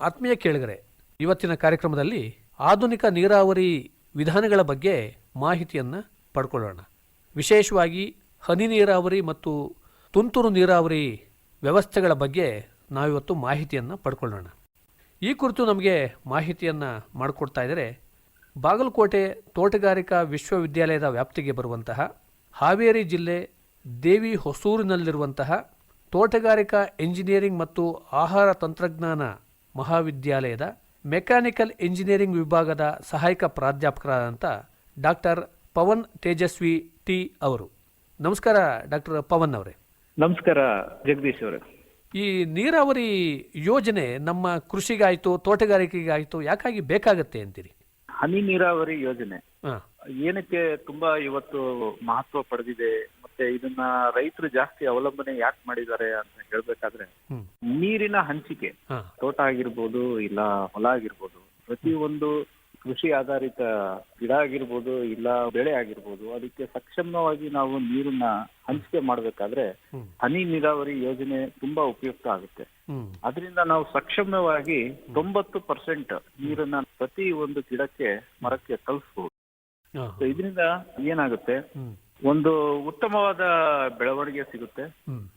ಆತ್ಮೀಯ ಕೇಳಿಗರೆ, ಇವತ್ತಿನ ಕಾರ್ಯಕ್ರಮದಲ್ಲಿ ಆಧುನಿಕ ನೀರಾವರಿ ವಿಧಾನಗಳ ಬಗ್ಗೆ ಮಾಹಿತಿಯನ್ನು ಪಡ್ಕೊಳ್ಳೋಣ. ವಿಶೇಷವಾಗಿ ಹನಿ ನೀರಾವರಿ ಮತ್ತು ತುಂತುರು ನೀರಾವರಿ ವ್ಯವಸ್ಥೆಗಳ ಬಗ್ಗೆ ನಾವಿವತ್ತು ಮಾಹಿತಿಯನ್ನು ಪಡ್ಕೊಳ್ಳೋಣ. ಈ ಕುರಿತು ನಮಗೆ ಮಾಹಿತಿಯನ್ನು ಮಾಡಿಕೊಡ್ತಾ ಇದ್ದರೆ ಬಾಗಲಕೋಟೆ ತೋಟಗಾರಿಕಾ ವಿಶ್ವವಿದ್ಯಾಲಯದ ವ್ಯಾಪ್ತಿಗೆ ಬರುವಂತಹ ಹಾವೇರಿ ಜಿಲ್ಲೆ ದೇವಿ ಹೊಸೂರಿನಲ್ಲಿರುವಂತಹ ತೋಟಗಾರಿಕಾ ಎಂಜಿನಿಯರಿಂಗ್ ಮತ್ತು ಆಹಾರ ತಂತ್ರಜ್ಞಾನ ಮಹಾವಿದ್ಯಾಲಯದ ಮೆಕ್ಯಾನಿಕಲ್ ಇಂಜಿನಿಯರಿಂಗ್ ವಿಭಾಗದ ಸಹಾಯಕ ಪ್ರಾಧ್ಯಾಪಕರಾದಂಥ ಡಾಕ್ಟರ್ ಪವನ್ ತೇಜಸ್ವಿ ಟಿ ಅವರು. ನಮಸ್ಕಾರ ಡಾಕ್ಟರ್ ಪವನ್ ಅವರೇ. ನಮಸ್ಕಾರ ಜಗದೀಶ್ ಅವರೇ. ಈ ನೀರಾವರಿ ಯೋಜನೆ ನಮ್ಮ ಕೃಷಿಗಾಯಿತು ತೋಟಗಾರಿಕೆಗಾಯ್ತು ಯಾಕಾಗಿ ಬೇಕಾಗತ್ತೆ ಅಂತೀರಿ? ಹನಿ ನೀರಾವರಿ ಯೋಜನೆ. ಹಾಂ. ಏನಕ್ಕೆ ತುಂಬಾ ಇವತ್ತು ಮಹತ್ವ ಪಡೆದಿದೆ? ಮತ್ತೆ ಇದನ್ನ ರೈತರು ಜಾಸ್ತಿ ಅವಲಂಬನೆ ಯಾಕೆ ಮಾಡಿದ್ದಾರೆ ಅಂತ ಹೇಳ್ಬೇಕಾದ್ರೆ ನೀರಿನ ಹಂಚಿಕೆ ತೋಟ ಆಗಿರ್ಬೋದು ಇಲ್ಲ ಹೊಲ ಆಗಿರ್ಬೋದು ಪ್ರತಿಯೊಂದು ಕೃಷಿ ಆಧಾರಿತ ಗಿಡ ಆಗಿರ್ಬೋದು ಇಲ್ಲ ಬೆಳೆ ಆಗಿರ್ಬೋದು ಅದಕ್ಕೆ ಸಕ್ಷಮವಾಗಿ ನಾವು ನೀರನ್ನ ಹಂಚಿಕೆ ಮಾಡ್ಬೇಕಾದ್ರೆ ಹನಿ ನೀರಾವರಿ ಯೋಜನೆ ತುಂಬಾ ಉಪಯುಕ್ತ ಆಗುತ್ತೆ. ಅದರಿಂದ ನಾವು ಸಕ್ಷಮವಾಗಿ ತೊಂಬತ್ತು ಪರ್ಸೆಂಟ್ ನೀರನ್ನ ಪ್ರತಿ ಒಂದು ಗಿಡಕ್ಕೆ ಮರಕ್ಕೆ ಕಲ್ಸ್ಬೋದು. ಇದರಿಂದ ಏನಾಗುತ್ತೆ? ಒಂದು ಉತ್ತಮವಾದ ಬೆಳವಣಿಗೆ ಸಿಗುತ್ತೆ.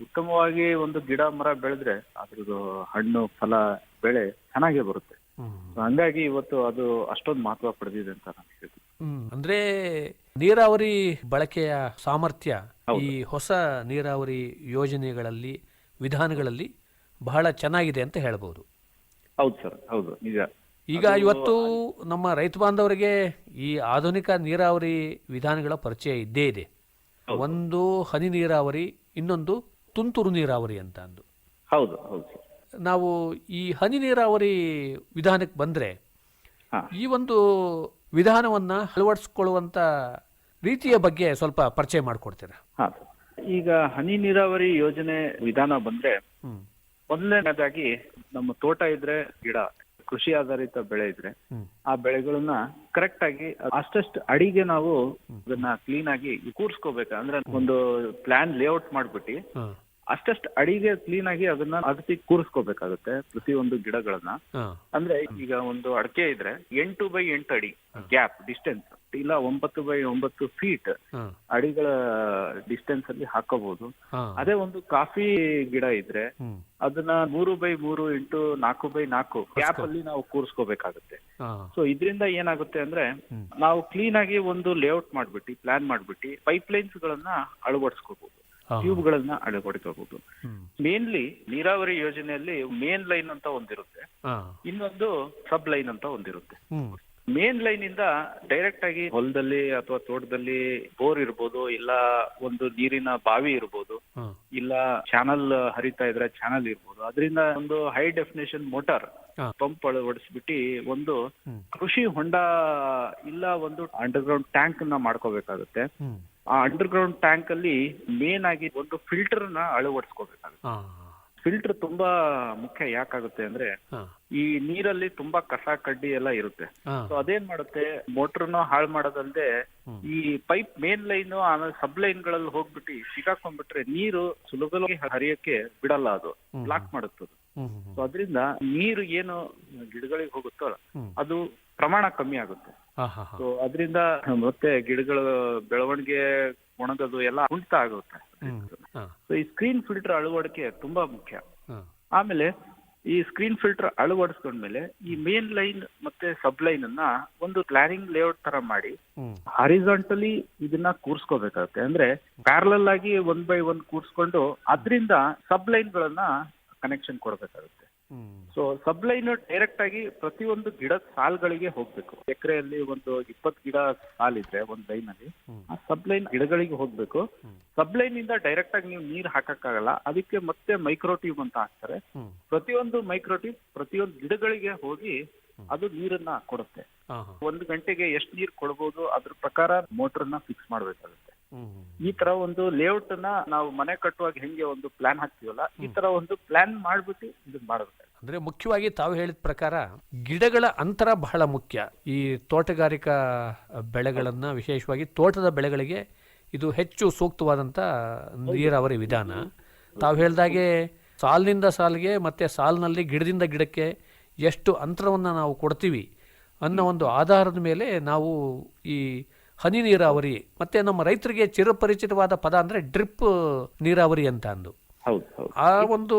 ಉತ್ತಮವಾಗಿ ಒಂದು ಗಿಡ ಮರ ಬೆಳೆದ್ರೆ ಅದ್ರದ್ದು ಹಣ್ಣು ಫಲ ಬೆಳೆ ಚೆನ್ನಾಗೇ ಬರುತ್ತೆ. ಹಂಗಾಗಿ ಇವತ್ತು ಅದು ಅಷ್ಟೊಂದು ಮಹತ್ವ ಪಡೆದಿದೆ ಅಂತ ನಾನು ಹೇಳ್ತೀನಿ. ಅಂದ್ರೆ ನೀರಾವರಿ ಬಳಕೆಯ ಸಾಮರ್ಥ್ಯ ಈ ಹೊಸ ನೀರಾವರಿ ಯೋಜನೆಗಳಲ್ಲಿ ವಿಧಾನಗಳಲ್ಲಿ ಬಹಳ ಚೆನ್ನಾಗಿದೆ ಅಂತ ಹೇಳ್ಬೋದು. ಹೌದು ಸರ್ ಹೌದು ನಿಜ. ಈಗ ಇವತ್ತು ನಮ್ಮ ರೈತ ಬಾಂಧವರಿಗೆ ಈ ಆಧುನಿಕ ನೀರಾವರಿ ವಿಧಾನಗಳ ಪರಿಚಯ ಇದ್ದೇ ಇದೆ. ಒಂದು ಹನಿ ನೀರಾವರಿ ಇನ್ನೊಂದು ತುಂತುರು ನೀರಾವರಿ ಅಂತ ಅಂದು. ಹೌದು ಹೌದು ನಾವು ಈ ಹನಿ ನೀರಾವರಿ ವಿಧಾನಕ್ಕೆ ಬಂದ್ರೆ ಈ ಒಂದು ವಿಧಾನವನ್ನ ಅಳವಡಿಸ್ಕೊಳ್ಳುವಂಥ ರೀತಿಯ ಬಗ್ಗೆ ಸ್ವಲ್ಪ ಪರಿಚಯ ಮಾಡಿಕೊಡ್ತೀರಾ? ಈಗ ಹನಿ ನೀರಾವರಿ ಯೋಜನೆ ವಿಧಾನ ಬಂದ್ರೆ ಮೊದಲನೇದಾಗಿ ನಮ್ಮ ತೋಟ ಇದ್ರೆ ಗಿಡ. ಕೃಷಿ ಆಧಾರಿತ ಬೆಳೆ ಇದ್ರೆ ಆ ಬೆಳೆಗಳನ್ನ ಕರೆಕ್ಟ್ ಆಗಿ ಅಷ್ಟಷ್ಟು ಅಡಿಗೆ ನಾವು ಅದನ್ನ ಕ್ಲೀನ್ ಆಗಿ ಕೂರ್ಸ್ಕೋಬೇಕು. ಅಂದ್ರೆ ಒಂದು ಪ್ಲಾನ್ ಲೇಔಟ್ ಮಾಡ್ಬಿಟ್ಟು ಅಷ್ಟಷ್ಟು ಅಡಿಗೆ ಕ್ಲೀನ್ ಆಗಿ ಅದನ್ನ ಅಗತಿ ಕೂರಿಸ್ಕೋಬೇಕಾಗುತ್ತೆ ಒಂದು ಗಿಡಗಳನ್ನ. ಅಂದ್ರೆ ಈಗ ಒಂದು ಅಡಕೆ ಇದ್ರೆ ಎಂಟು ಬೈ ಎಂಟು ಅಡಿ ಗ್ಯಾಪ್ ಡಿಸ್ಟೆನ್ಸ್ ಇಲ್ಲ ಒಂಬತ್ತು ಬೈ ಒಂಬತ್ತು ಫೀಟ್ ಅಡಿಗಳ ಡಿಸ್ಟೆನ್ಸ್ ಅಲ್ಲಿ ಹಾಕಬಹುದು. ಅದೇ ಒಂದು ಕಾಫಿ ಗಿಡ ಇದ್ರೆ ಅದನ್ನ ಮೂರು ಬೈ ಮೂರು ಇಂಟು ನಾಲ್ಕು ಬೈ ನಾಲ್ಕು ಗ್ಯಾಪ್ ಅಲ್ಲಿ ನಾವು ಕೂರಿಸ್ಕೋಬೇಕಾಗುತ್ತೆ. ಸೊ ಇದರಿಂದ ಏನಾಗುತ್ತೆ ಅಂದ್ರೆ ನಾವು ಕ್ಲೀನ್ ಆಗಿ ಒಂದು ಲೇಔಟ್ ಮಾಡ್ಬಿಟ್ಟು ಪ್ಲಾನ್ ಮಾಡ್ಬಿಟ್ಟು ಪೈಪ್ ಲೈನ್ಸ್ ಗಳನ್ನ ಅಳವಡಿಸ್ಕೋಬಹುದು ಟ್ಯೂಬ್ ಗಳನ್ನ ಅಳವಡಿಸಬಹುದು ಮೇನ್ಲಿ ನೀರಾವರಿ ಯೋಜನೆಯಲ್ಲಿ ಮೇನ್ ಲೈನ್ ಅಂತ ಒಂದಿರುತ್ತೆ. ಇನ್ನೊಂದು ಸಬ್ ಲೈನ್ ಅಂತ ಒಂದಿರುತ್ತೆ. ಮೇನ್ ಲೈನ್ ಇಂದ ಡೈರೆಕ್ಟ್ ಆಗಿ ಹೊಲದಲ್ಲಿ ಅಥವಾ ತೋಟದಲ್ಲಿ ಬೋರ್ ಇರ್ಬೋದು ಇಲ್ಲ ಒಂದು ನೀರಿನ ಬಾವಿ ಇರ್ಬೋದು ಇಲ್ಲ ಚಾನಲ್ ಹರಿತಾ ಇದ್ರೆ ಚಾನಲ್ ಇರ್ಬೋದು. ಅದರಿಂದ ಒಂದು ಹೈ. ಡೆಫಿನೇಷನ್ ಮೋಟಾರ್ ಪಂಪ್ ಅಳವಡಿಸ್ಬಿಟ್ಟು ಒಂದು ಕೃಷಿ ಹೊಂಡ ಇಲ್ಲ ಒಂದು ಅಂಡರ್ ಗ್ರೌಂಡ್ ಟ್ಯಾಂಕ್ನ ಮಾಡ್ಕೋಬೇಕಾಗುತ್ತೆ. ಆ ಅಂಡರ್ ಗ್ರೌಂಡ್ ಟ್ಯಾಂಕ್ ಅಲ್ಲಿ ಮೇನ್ ಆಗಿ ಒಂದು ಫಿಲ್ಟರ್ನ ಅಳವಡಿಸ್ಕೋಬೇಕಾಗುತ್ತೆ. ಫಿಲ್ಟರ್ ತುಂಬಾ ಮುಖ್ಯ ಯಾಕಾಗುತ್ತೆ ಅಂದ್ರೆ ಈ ನೀರಲ್ಲಿ ತುಂಬಾ ಕಸ ಕಡ್ಡಿ ಎಲ್ಲ ಇರುತ್ತೆ. ಸೊ ಅದೇನ್ ಮಾಡುತ್ತೆ? ಮೋಟರ್ನ ಹಾಳು ಮಾಡೋದಲ್ದೆ ಈ ಪೈಪ್ ಮೇನ್ ಲೈನ್ ಆಮೇಲೆ ಸಬ್ ಲೈನ್ಗಳಲ್ಲಿ ಹೋಗ್ಬಿಟ್ಟು ಸಿಕ್ಕಾಕೊಂಡ್ಬಿಟ್ರೆ ನೀರು ಸುಲಭವಾಗಿ ಹರಿಯಕ್ಕೆ ಬಿಡಲ್ಲ ಅದು. ಬ್ಲಾಕ್ ಮಾಡುತ್ತದೆ ಸೊ ಅದರಿಂದ ನೀರು ಏನು ಗಿಡಗಳಿಗೆ ಹೋಗುತ್ತೋ ಅದು ಪ್ರಮಾಣ ಕಮ್ಮಿ ಆಗುತ್ತೆ. ಸೊ ಅದರಿಂದ ಮತ್ತೆ ಗಿಡಗಳ ಬೆಳವಣಿಗೆ ಒಣಗೋದು ಎಲ್ಲ ಕುಂಟ ಆಗುತ್ತೆ. ಸೊ ಈ ಸ್ಕ್ರೀನ್ ಫಿಲ್ಟರ್ ಅಳವಡಿಕೆ ತುಂಬಾ ಮುಖ್ಯ. ಆಮೇಲೆ ಈ ಸ್ಕ್ರೀನ್ ಫಿಲ್ಟರ್ ಅಳವಡಿಸ್ಕೊಂಡ್ಮೇಲೆ ಈ ಮೇನ್ ಲೈನ್ ಮತ್ತೆ ಸಬ್ ಲೈನ್ ಅನ್ನ ಒಂದು ಪ್ಲಾನಿಂಗ್ ಲೇಔಟ್ ತರ ಮಾಡಿ ಹ್ಮ್. ಹಾರಿಜಾಂಟಲಿ ಇದನ್ನ ಕೂರ್ಸ್ಕೋಬೇಕಾಗುತ್ತೆ. ಅಂದ್ರೆ ಪ್ಯಾರಲಲ್ ಆಗಿ ಒನ್ ಬೈ ಒನ್ ಕೂರ್ಸ್ಕೊಂಡು ಅದರಿಂದ ಸಬ್ ಲೈನ್ ಗಳನ್ನ ಕನೆಕ್ಷನ್ ಕೊಡಬೇಕಾಗುತ್ತೆ. ಸೊ ಸಬ್ಲೈನ್ ಡೈರೆಕ್ಟ್ ಆಗಿ ಪ್ರತಿಯೊಂದು ಗಿಡದ ಸಾಲ್ಗಳಿಗೆ ಹೋಗ್ಬೇಕು. ಎಕರೆಯಲ್ಲಿ ಒಂದು ಇಪ್ಪತ್ತು ಗಿಡ ಸಾಲಿದ್ರೆ ಒಂದ್ ಲೈನ್ ಅಲ್ಲಿ ಆ ಸಬ್ಲೈನ್ ಗಿಡಗಳಿಗೆ ಹೋಗ್ಬೇಕು. ಸಬ್ಲೈನ್ ಇಂದ ಡೈರೆಕ್ಟ್ ಆಗಿ ನೀವು ನೀರ್ ಹಾಕಕ್ಕಾಗಲ್ಲ. ಅದಕ್ಕೆ ಮತ್ತೆ ಮೈಕ್ರೋಟ್ಯೂಬ್ ಅಂತ ಹಾಕ್ತಾರೆ. ಪ್ರತಿಯೊಂದು ಮೈಕ್ರೋಟ್ಯೂಬ್ ಪ್ರತಿಯೊಂದು ಗಿಡಗಳಿಗೆ ಹೋಗಿ ಅದು ನೀರನ್ನ ಕೊಡುತ್ತೆ. ಒಂದು ಗಂಟೆಗೆ ಎಷ್ಟು ನೀರ್ ಕೊಡ್ಬೋದು ಅದ್ರ ಪ್ರಕಾರ ಮೋಟರ್ನ ಫಿಕ್ಸ್ ಮಾಡ್ಬೇಕಾಗುತ್ತೆ. ಈ ತರ ಒಂದು ಲೇಔಟ್ನ ನಾವು ಮನೆ ಕಟ್ಟುವಾಗ ಹೆಂಗೆ ಒಂದು ಪ್ಲಾನ್ ಹಾಕ್ತೀವಲ್ಲ ಈ ತರ ಒಂದು ಪ್ಲಾನ್ ಮಾಡ್ಬಿಟ್ಟು ಇದು ಮಾಡಬೇಕು. ಅಂದ್ರೆ ಮುಖ್ಯವಾಗಿ ತಾವು ಹೇಳಿದ ಪ್ರಕಾರ ಗಿಡಗಳ ಅಂತರ ಬಹಳ ಮುಖ್ಯ. ಈ ತೋಟಗಾರಿಕಾ ಬೆಳೆಗಳನ್ನ ವಿಶೇಷವಾಗಿ ತೋಟದ ಬೆಳೆಗಳಿಗೆ ಇದು ಹೆಚ್ಚು ಸೂಕ್ತವಾದಂಥ ನೀರಾವರಿ ವಿಧಾನ. ತಾವು ಹೇಳ್ದಾಗೆ ಸಾಲಿನಿಂದ ಸಾಲಿಗೆ ಮತ್ತೆ ಸಾಲಿನಲ್ಲಿ ಗಿಡದಿಂದ ಗಿಡಕ್ಕೆ ಎಷ್ಟು ಅಂತರವನ್ನು ನಾವು ಕೊಡ್ತೀವಿ ಅನ್ನೋ ಒಂದು ಆಧಾರದ ಮೇಲೆ ನಾವು ಈ ಹನಿ ನೀರಾವರಿ ಮತ್ತೆ ನಮ್ಮ ರೈತರಿಗೆ ಚಿರಪರಿಚಿತವಾದ ಪದ ಅಂದ್ರೆ ಡ್ರಿಪ್ ನೀರಾವರಿ ಅಂತ ಅಂದು. ಆ ಒಂದು